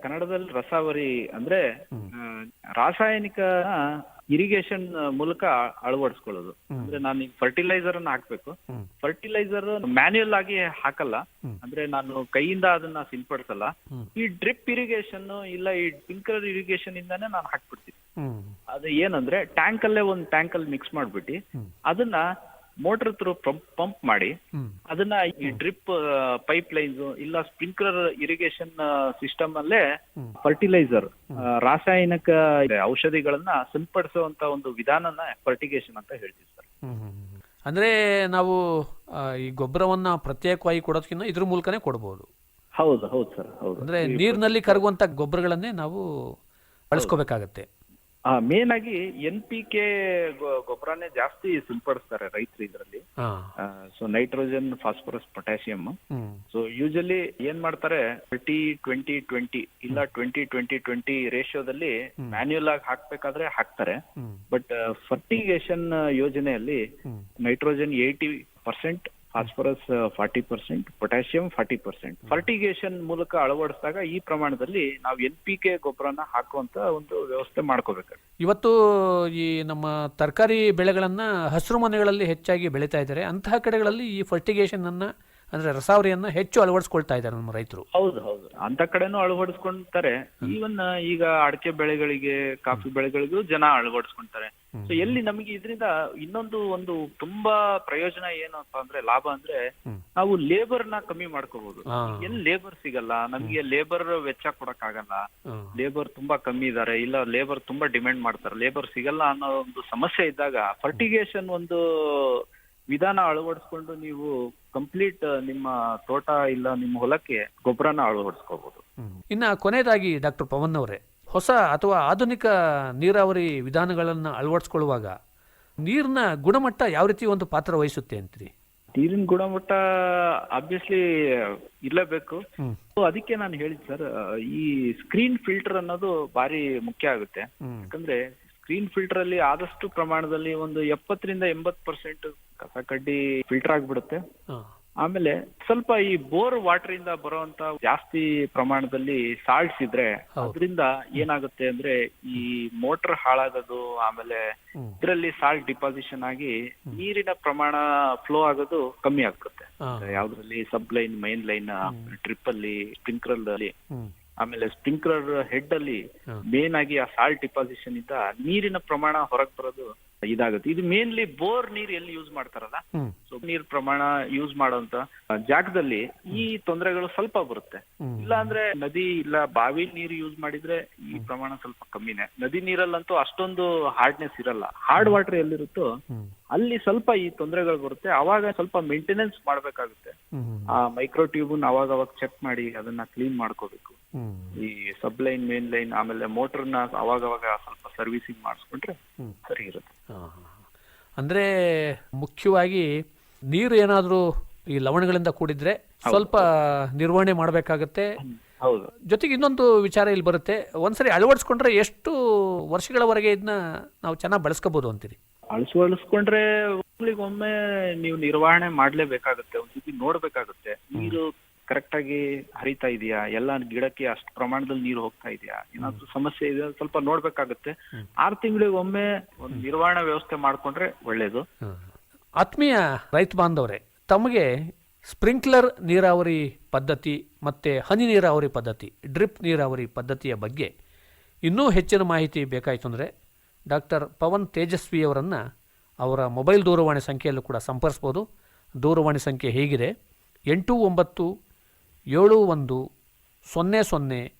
ಕನ್ನಡದಲ್ಲಿ ರಸಾವರಿ ಅಂದ್ರೆ ರಾಸಾಯನಿಕ ಇರಿಗೇಷನ್ ಮೂಲಕ ಅಳವಡಿಸ್ಕೊಳ್ಳೋದು. ಅಂದ್ರೆ ನಾನು ಫರ್ಟಿಲೈಸರ್ ಅನ್ನ ಹಾಕ್ಬೇಕು. ಫರ್ಟಿಲೈಸರ್ ಮ್ಯಾನ್ಯಲ್ ಆಗಿ ಹಾಕಲ್ಲ. ಅಂದ್ರೆ ನಾನು ಕೈಯಿಂದ ಅದನ್ನ ಸಿಂಪಡಿಸಲ್ಲ. ಈ ಡ್ರಿಪ್ ಇರಿಗೇಷನ್ ಇಲ್ಲ ಈ ಟಿಂಕರ್ ಇರಿಗೇಷನ್ ಇಂದಾನೆ ನಾನು ಹಾಕ್ಬಿಡ್ತೀನಿ. ಅದು ಏನಂದ್ರೆ ಟ್ಯಾಂಕ್ ಅಲ್ಲೇ ಒಂದು ಟ್ಯಾಂಕ್ ಅಲ್ಲಿ ಮಿಕ್ಸ್ ಮಾಡ್ಬಿಟ್ಟು ಅದನ್ನ ಮೋಟರ್ ತ್ರೂ ಪಂಪ್ ಮಾಡಿ ಅದನ್ನ ಈ ಡ್ರಿಪ್ ಪೈಪ್ ಲೈನ್ಸ್ ಇಲ್ಲ ಸ್ಪ್ರಿಂಕ್ಲರ್ ಇರಿಗೇಷನ್ ಸಿಸ್ಟಮ್ ಅಲ್ಲೇ ಫರ್ಟಿಲೈಸರ್ ರಾಸಾಯನಿಕ ಔಷಧಿಗಳನ್ನ ಸಿಂಪಡಿಸುವಂತ ಒಂದು ವಿಧಾನನ ಫರ್ಟಿಗೇಷನ್ ಅಂತ ಹೇಳ್ತೀವಿ ಸರ್. ಅಂದ್ರೆ ನಾವು ಈ ಗೊಬ್ಬರವನ್ನ ಪ್ರತ್ಯೇಕವಾಗಿ ಕೊಡೋದಕ್ಕಿಂತ ಇದ್ರ ಮೂಲಕನೇ ಕೊಡಬಹುದು ಹೌದು ಹೌದು ಸರ್ ಹೌದು. ಅಂದ್ರೆ ನೀರಿನಲ್ಲಿ ಕರಗುವಂತ ಗೊಬ್ಬರಗಳನ್ನೇ ನಾವು ಬಳಸ್ಕೋಬೇಕಾಗತ್ತೆ. ಮೇನ್ ಆಗಿ ಎನ್ ಪಿ ಕೆ ಗೊಬ್ಬರನೇ ಜಾಸ್ತಿ ಸಿಂಪಡಿಸ್ತಾರೆ ರೈತರು ಇದರಲ್ಲಿ. So nitrogen phosphorus potassium so usually ಏನ್ ಮಾಡ್ತಾರೆ ಥರ್ಟಿ ಟ್ವೆಂಟಿ ಟ್ವೆಂಟಿ ಇಲ್ಲ ಟ್ವೆಂಟಿ ಟ್ವೆಂಟಿ ಟ್ವೆಂಟಿ ರೇಷಿಯೋದಲ್ಲಿ ಮ್ಯಾನ್ಯುಯಲ್ ಆಗಿ ಹಾಕ್ಬೇಕಾದ್ರೆ ಹಾಕ್ತಾರೆ. ಬಟ್ ಫರ್ಟಿಗೇಷನ್ ಯೋಜನೆಯಲ್ಲಿ nitrogen eighty percent phosphorus forty percent potassium forty percent fertigation ಮೂಲಕ ಅಳವಡಿಸಿದಾಗ ಈ ಪ್ರಮಾಣದಲ್ಲಿ ನಾವು ಎನ್ ಪಿ ಕೆ ಗೊಬ್ಬರನ ಹಾಕುವಂತ ಒಂದು ವ್ಯವಸ್ಥೆ ಮಾಡ್ಕೋಬೇಕು. ಇವತ್ತು ಈ ನಮ್ಮ ತರಕಾರಿ ಬೆಳೆಗಳನ್ನ ಹಸಿರು ಮನೆಗಳಲ್ಲಿ ಹೆಚ್ಚಾಗಿ ಬೆಳೀತಾ ಇದ್ದಾರೆ. ಅಂತಹ ಕಡೆಗಳಲ್ಲಿ ಈ ಫರ್ಟಿಗೇಷನ್ ಅನ್ನ ಅಂದ್ರೆ ರಸಾವರಿಯನ್ನ ಹೆಚ್ಚು ಅಳವಡಿಸ್ಕೊಳ್ತಾ ಇದ್ದಾರೆ ನಮ್ಮ ರೈತರು. ಹೌದು ಹೌದು. ಅಂತ ಕಡೆನೂ ಅಳವಡಿಸ್ಕೊಂತಾರೆ. ಈವನ್ ಈಗ ಅಡಕೆ ಬೆಳೆಗಳಿಗೆ ಕಾಫಿ ಬೆಳೆಗಳಿಗೂ ಜನ ಅಳವಡಿಸ್ಕೊಂತಾರೆ. ಸೊ ಎಲ್ಲಿ ನಮಗೆ ಇದರಿಂದ ಇನ್ನೊಂದು ಒಂದು ತುಂಬಾ ಪ್ರಯೋಜನ ಅಂತ ಅಂದ್ರೆ ಲಾಭ ಅಂದ್ರೆ ನಾವು ಲೇಬರ್ನ ಕಮ್ಮಿ ಮಾಡ್ಕೋಬಹುದು. ಎಲ್ಲಿ ಲೇಬರ್ ಸಿಗಲ್ಲ ನಮಗೆ ಲೇಬರ್ ವೆಚ್ಚ ಕೊಡಕ್ ಆಗಲ್ಲ ಲೇಬರ್ ತುಂಬಾ ಕಮ್ಮಿ ಇದಾರೆ ಇಲ್ಲ ಲೇಬರ್ ತುಂಬಾ ಡಿಮ್ಯಾಂಡ್ ಮಾಡ್ತಾರೆ. ಲೇಬರ್ ಸಿಗಲ್ಲ ಅನ್ನೋ ಒಂದು ಸಮಸ್ಯೆ ಇದ್ದಾಗ ಫರ್ಟಿಗೇಷನ್ ಒಂದು ವಿಧಾನ ಅಳವಡಿಸ್ಕೊಂಡು ನೀವು ಕಂಪ್ಲೀಟ್ ನಿಮ್ಮ ತೋಟ ಇಲ್ಲ ನಿಮ್ಮ ಹೊಲಕ್ಕೆ ಗೊಬ್ಬರನ ಅಳವಡಿಸ್ಕೋಬಹುದು. ಇನ್ನ ಕೊನೆಯದಾಗಿ ಡಾಕ್ಟರ್ ಪವನ್ ಅವರೇ ಹೊಸ ಅಥವಾ ಆಧುನಿಕ ನೀರಾವರಿ ವಿಧಾನಗಳನ್ನ ಅಳವಡಿಸ್ಕೊಳ್ಳುವಾಗ ನೀರಿನ ಗುಣಮಟ್ಟ ಯಾವ ರೀತಿ ಒಂದು ಪಾತ್ರ ವಹಿಸುತ್ತೆ ಅಂತೀರಿ? ನೀರಿನ ಗುಣಮಟ್ಟ ಆಬ್ವಿಯಸ್ಲಿ ಇರಲೇಬೇಕು. ಅದಕ್ಕೆ ನಾನು ಹೇಳಿದ್ ಸರ್ ಈ ಸ್ಕ್ರೀನ್ ಫಿಲ್ಟರ್ ಅನ್ನೋದು ಬಾರಿ ಮುಖ್ಯ ಆಗುತ್ತೆ. ಯಾಕಂದ್ರೆ ಸ್ಕ್ರೀನ್ ಫಿಲ್ಟರ್ ಅಲ್ಲಿ ಆದಷ್ಟು ಪ್ರಮಾಣದಲ್ಲಿ ಒಂದು ಎಪ್ಪತ್ತರಿಂದ ಎಂಬತ್ ಪರ್ಸೆಂಟ್ ಕಸ ಕಡ್ಡಿ ಫಿಲ್ಟರ್ ಆಗ್ಬಿಡುತ್ತೆ. ಆಮೇಲೆ ಸ್ವಲ್ಪ ಈ ಬೋರ್ ವಾಟರ್ ಇಂದ ಬರುವಂತ ಜಾಸ್ತಿ ಪ್ರಮಾಣದಲ್ಲಿ ಸಾಲ್ಟ್ಸ್ ಇದ್ರೆ ಅದರಿಂದ ಏನಾಗುತ್ತೆ ಅಂದ್ರೆ ಈ ಮೋಟರ್ ಹಾಳಾಗೋದು ಆಮೇಲೆ. ಇದರಲ್ಲಿ ಸಾಲ್ಟ್ ಡಿಪಾಸಿಷನ್ ಆಗಿ ನೀರಿನ ಪ್ರಮಾಣ ಫ್ಲೋ ಆಗೋದು ಕಮ್ಮಿ ಆಗುತ್ತೆ. ಯಾವುದ್ರಲ್ಲಿ sub line main line drip ಅಲ್ಲಿ ಸ್ಪ್ರಿಂಕ್ಲರ್ ಅಲ್ಲಿ. ಆಮೇಲೆ ಸ್ಪ್ರಿಂಕ್ಲರ್ ಹೆಡ್ ಅಲ್ಲಿ ಮೇನ್ ಆಗಿ ಆ ಸಾಲ್ಟ್ ಡಿಪಾಸಿಷನ್ ಇಂದ ನೀರಿನ ಪ್ರಮಾಣ ಹೊರಗ್ ಬರೋದು ಇದಾಗುತ್ತೆ. ಇದು ಮೇನ್ಲಿ ಬೋರ್ ನೀರ್ ಎಲ್ಲಿ ಯೂಸ್ ಮಾಡ್ತಾರಲ್ಲ? ಸೊ ನೀರ್ ಪ್ರಮಾಣ ಯೂಸ್ ಮಾಡುವಂತ ಜಾಗದಲ್ಲಿ ಈ ತೊಂದರೆಗಳು ಸ್ವಲ್ಪ ಬರುತ್ತೆ. ಇಲ್ಲ ಅಂದ್ರೆ ನದಿ ಇಲ್ಲ ಬಾವಿ ನೀರು ಯೂಸ್ ಮಾಡಿದ್ರೆ ಈ ಪ್ರಮಾಣ ಸ್ವಲ್ಪ ಕಮ್ಮಿನೇ. ನದಿ ನೀರಲ್ಲಂತೂ ಅಷ್ಟೊಂದು ಹಾರ್ಡ್ನೆಸ್ ಇರಲ್ಲ. ಹಾರ್ಡ್ ವಾಟರ್ ಎಲ್ಲಿರುತ್ತೋ. ಅಲ್ಲಿ ಸ್ವಲ್ಪ ಈ ತೊಂದರೆಗಳು ಬರುತ್ತೆ. ಅವಾಗ ಸ್ವಲ್ಪ ಮೇಂಟೆನೆನ್ಸ್ ಮಾಡ್ಬೇಕಾಗುತ್ತೆ. ಆ ಮೈಕ್ರೋ ಟ್ಯೂಬ್ ಅವಾಗ ಅವಾಗ ಚೆಕ್ ಮಾಡಿ ಅದನ್ನ ಕ್ಲೀನ್ ಮಾಡ್ಕೋಬೇಕು. ಈ ಸಬ್ ಲೈನ್ ಮೇನ್ ಲೈನ್ ಆಮೇಲೆ ಮೋಟರ್ನ ಅವಾಗ ಅವಾಗ ಸ್ವಲ್ಪ ಸರ್ವಿಸಿಂಗ್ ಮಾಡಿಸ್ಕೊಂಡ್ರೆ ಸರಿ ಇರುತ್ತೆ. ಅಂದ್ರೆ ಮುಖ್ಯವಾಗಿ ನೀರು ಏನಾದರೂ ಈ ಲವಣಗಳಿಂದ ಕೂಡಿದ್ರೆ ಸ್ವಲ್ಪ ನಿರ್ವಹಣೆ ಮಾಡಬೇಕಾಗತ್ತೆ. ಹೌದು. ಜೊತೆಗೆ ಇನ್ನೊಂದು ವಿಚಾರ ಇಲ್ಲಿ ಬರುತ್ತೆ. ಒಂದ್ಸರಿ ಅಳವಡಿಸ್ಕೊಂಡ್ರೆ ಎಷ್ಟು ವರ್ಷಗಳವರೆಗೆ ಇದನ್ನ ನಾವು ಚೆನ್ನಾಗಿ ಬಳಸ್ಕೋಬಹುದು ಅಂತೀರಿ? ಅಳಿಸ್ಕೊಂಡ್ರೆ ಒಮ್ಮೆ ನೀವು ನಿರ್ವಹಣೆ ಮಾಡ್ಲೇಬೇಕಾಗುತ್ತೆ. ಒಂದ್ಸತಿ ನೋಡ್ಬೇಕಾಗುತ್ತೆ. ನೀರು ಕರೆಕ್ಟ್ ಆಗಿ ಹರಿತಾ ಇದೆಯಾ? ಎಲ್ಲ ಗಿಡಕ್ಕೆ ಅಷ್ಟು ಪ್ರಮಾಣದಲ್ಲಿ ನೀರು ಹೋಗ್ತಾ ಇದೆಯಾ? ಏನಾದ್ರು ಸಮಸ್ಯೆ ಇದೆ ಸ್ವಲ್ಪ ನೋಡ್ಬೇಕಾಗುತ್ತೆ. ಆರು ತಿಂಗಳಿಗೆ ಒಮ್ಮೆ ಒಂದು ನಿರ್ವಹಣಾ ವ್ಯವಸ್ಥೆ ಮಾಡ್ಕೊಂಡ್ರೆ ಒಳ್ಳೇದು. ಆತ್ಮೀಯ ರೈತ ಬಾಂಧವರೇ ತಮಗೆ ಸ್ಪ್ರಿಂಕ್ಲರ್ ನೀರಾವರಿ ಪದ್ಧತಿ ಮತ್ತೆ ಹನಿ ನೀರಾವರಿ ಪದ್ಧತಿ ಡ್ರಿಪ್ ನೀರಾವರಿ ಪದ್ಧತಿಯ ಬಗ್ಗೆ ಇನ್ನೂ ಹೆಚ್ಚಿನ ಮಾಹಿತಿ ಬೇಕಾಯಿತು ಅಂದರೆ ಡಾಕ್ಟರ್ ಪವನ್ ತೇಜಸ್ವಿಯವರನ್ನು ಅವರ ಮೊಬೈಲ್ ದೂರವಾಣಿ ಸಂಖ್ಯೆಯಲ್ಲೂ ಕೂಡ ಸಂಪರ್ಸ್ಬೋದು. ದೂರವಾಣಿ ಸಂಖ್ಯೆ ಹೇಗಿದೆ? ಎಂಟು ಒಂಬತ್ತು ಏಳು ಒಂದು ಸೊನ್ನೆ ಸೊನ್ನೆ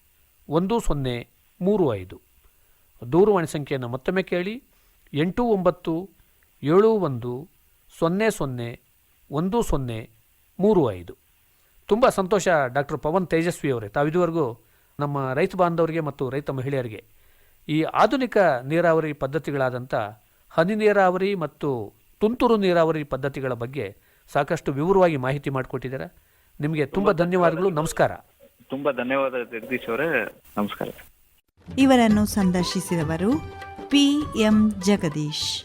ಒಂದು ಸೊನ್ನೆ ಮೂರು ಐದು. ದೂರವಾಣಿ ಸಂಖ್ಯೆಯನ್ನು ಮತ್ತೊಮ್ಮೆ ಕೇಳಿ. ಎಂಟು ಒಂಬತ್ತು ಏಳು ಒಂದು ಸೊನ್ನೆ ಸೊನ್ನೆ ಒಂದು ಸೊನ್ನೆ ಮೂರು ಐದು. ತುಂಬ ಸಂತೋಷ ಡಾಕ್ಟರ್ ಪವನ್ ತೇಜಸ್ವಿ ಅವರೇ ತಾವಿದುವರೆಗೂ ನಮ್ಮ ರೈತ ಬಾಂಧವರಿಗೆ ಮತ್ತು ರೈತ ಮಹಿಳೆಯರಿಗೆ ಈ ಆಧುನಿಕ ನೀರಾವರಿ ಪದ್ಧತಿಗಳಾದಂಥ ಹನಿ ನೀರಾವರಿ ಮತ್ತು ತುಂತುರು ನೀರಾವರಿ ಪದ್ಧತಿಗಳ ಬಗ್ಗೆ ಸಾಕಷ್ಟು ವಿವರವಾಗಿ ಮಾಹಿತಿ ಮಾಡಿಕೊಟ್ಟಿದ್ದಾರೆ. ನಿಮಗೆ ತುಂಬಾ ಧನ್ಯವಾದಗಳು. ನಮಸ್ಕಾರ. ತುಂಬಾ ಧನ್ಯವಾದ ಜಗದೀಶ್ ಅವರೇ. ನಮಸ್ಕಾರ. ಇವರನ್ನು ಸಂದರ್ಶಿಸಿದವರು ಪಿ ಎಂ ಜಗದೀಶ್.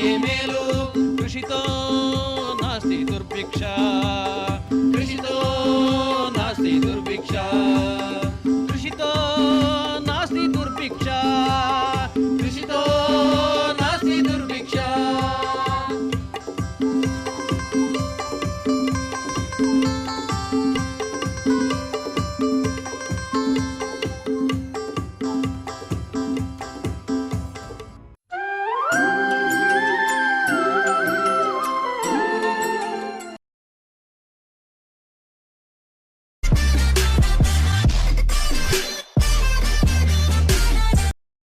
ಕೃಷಿ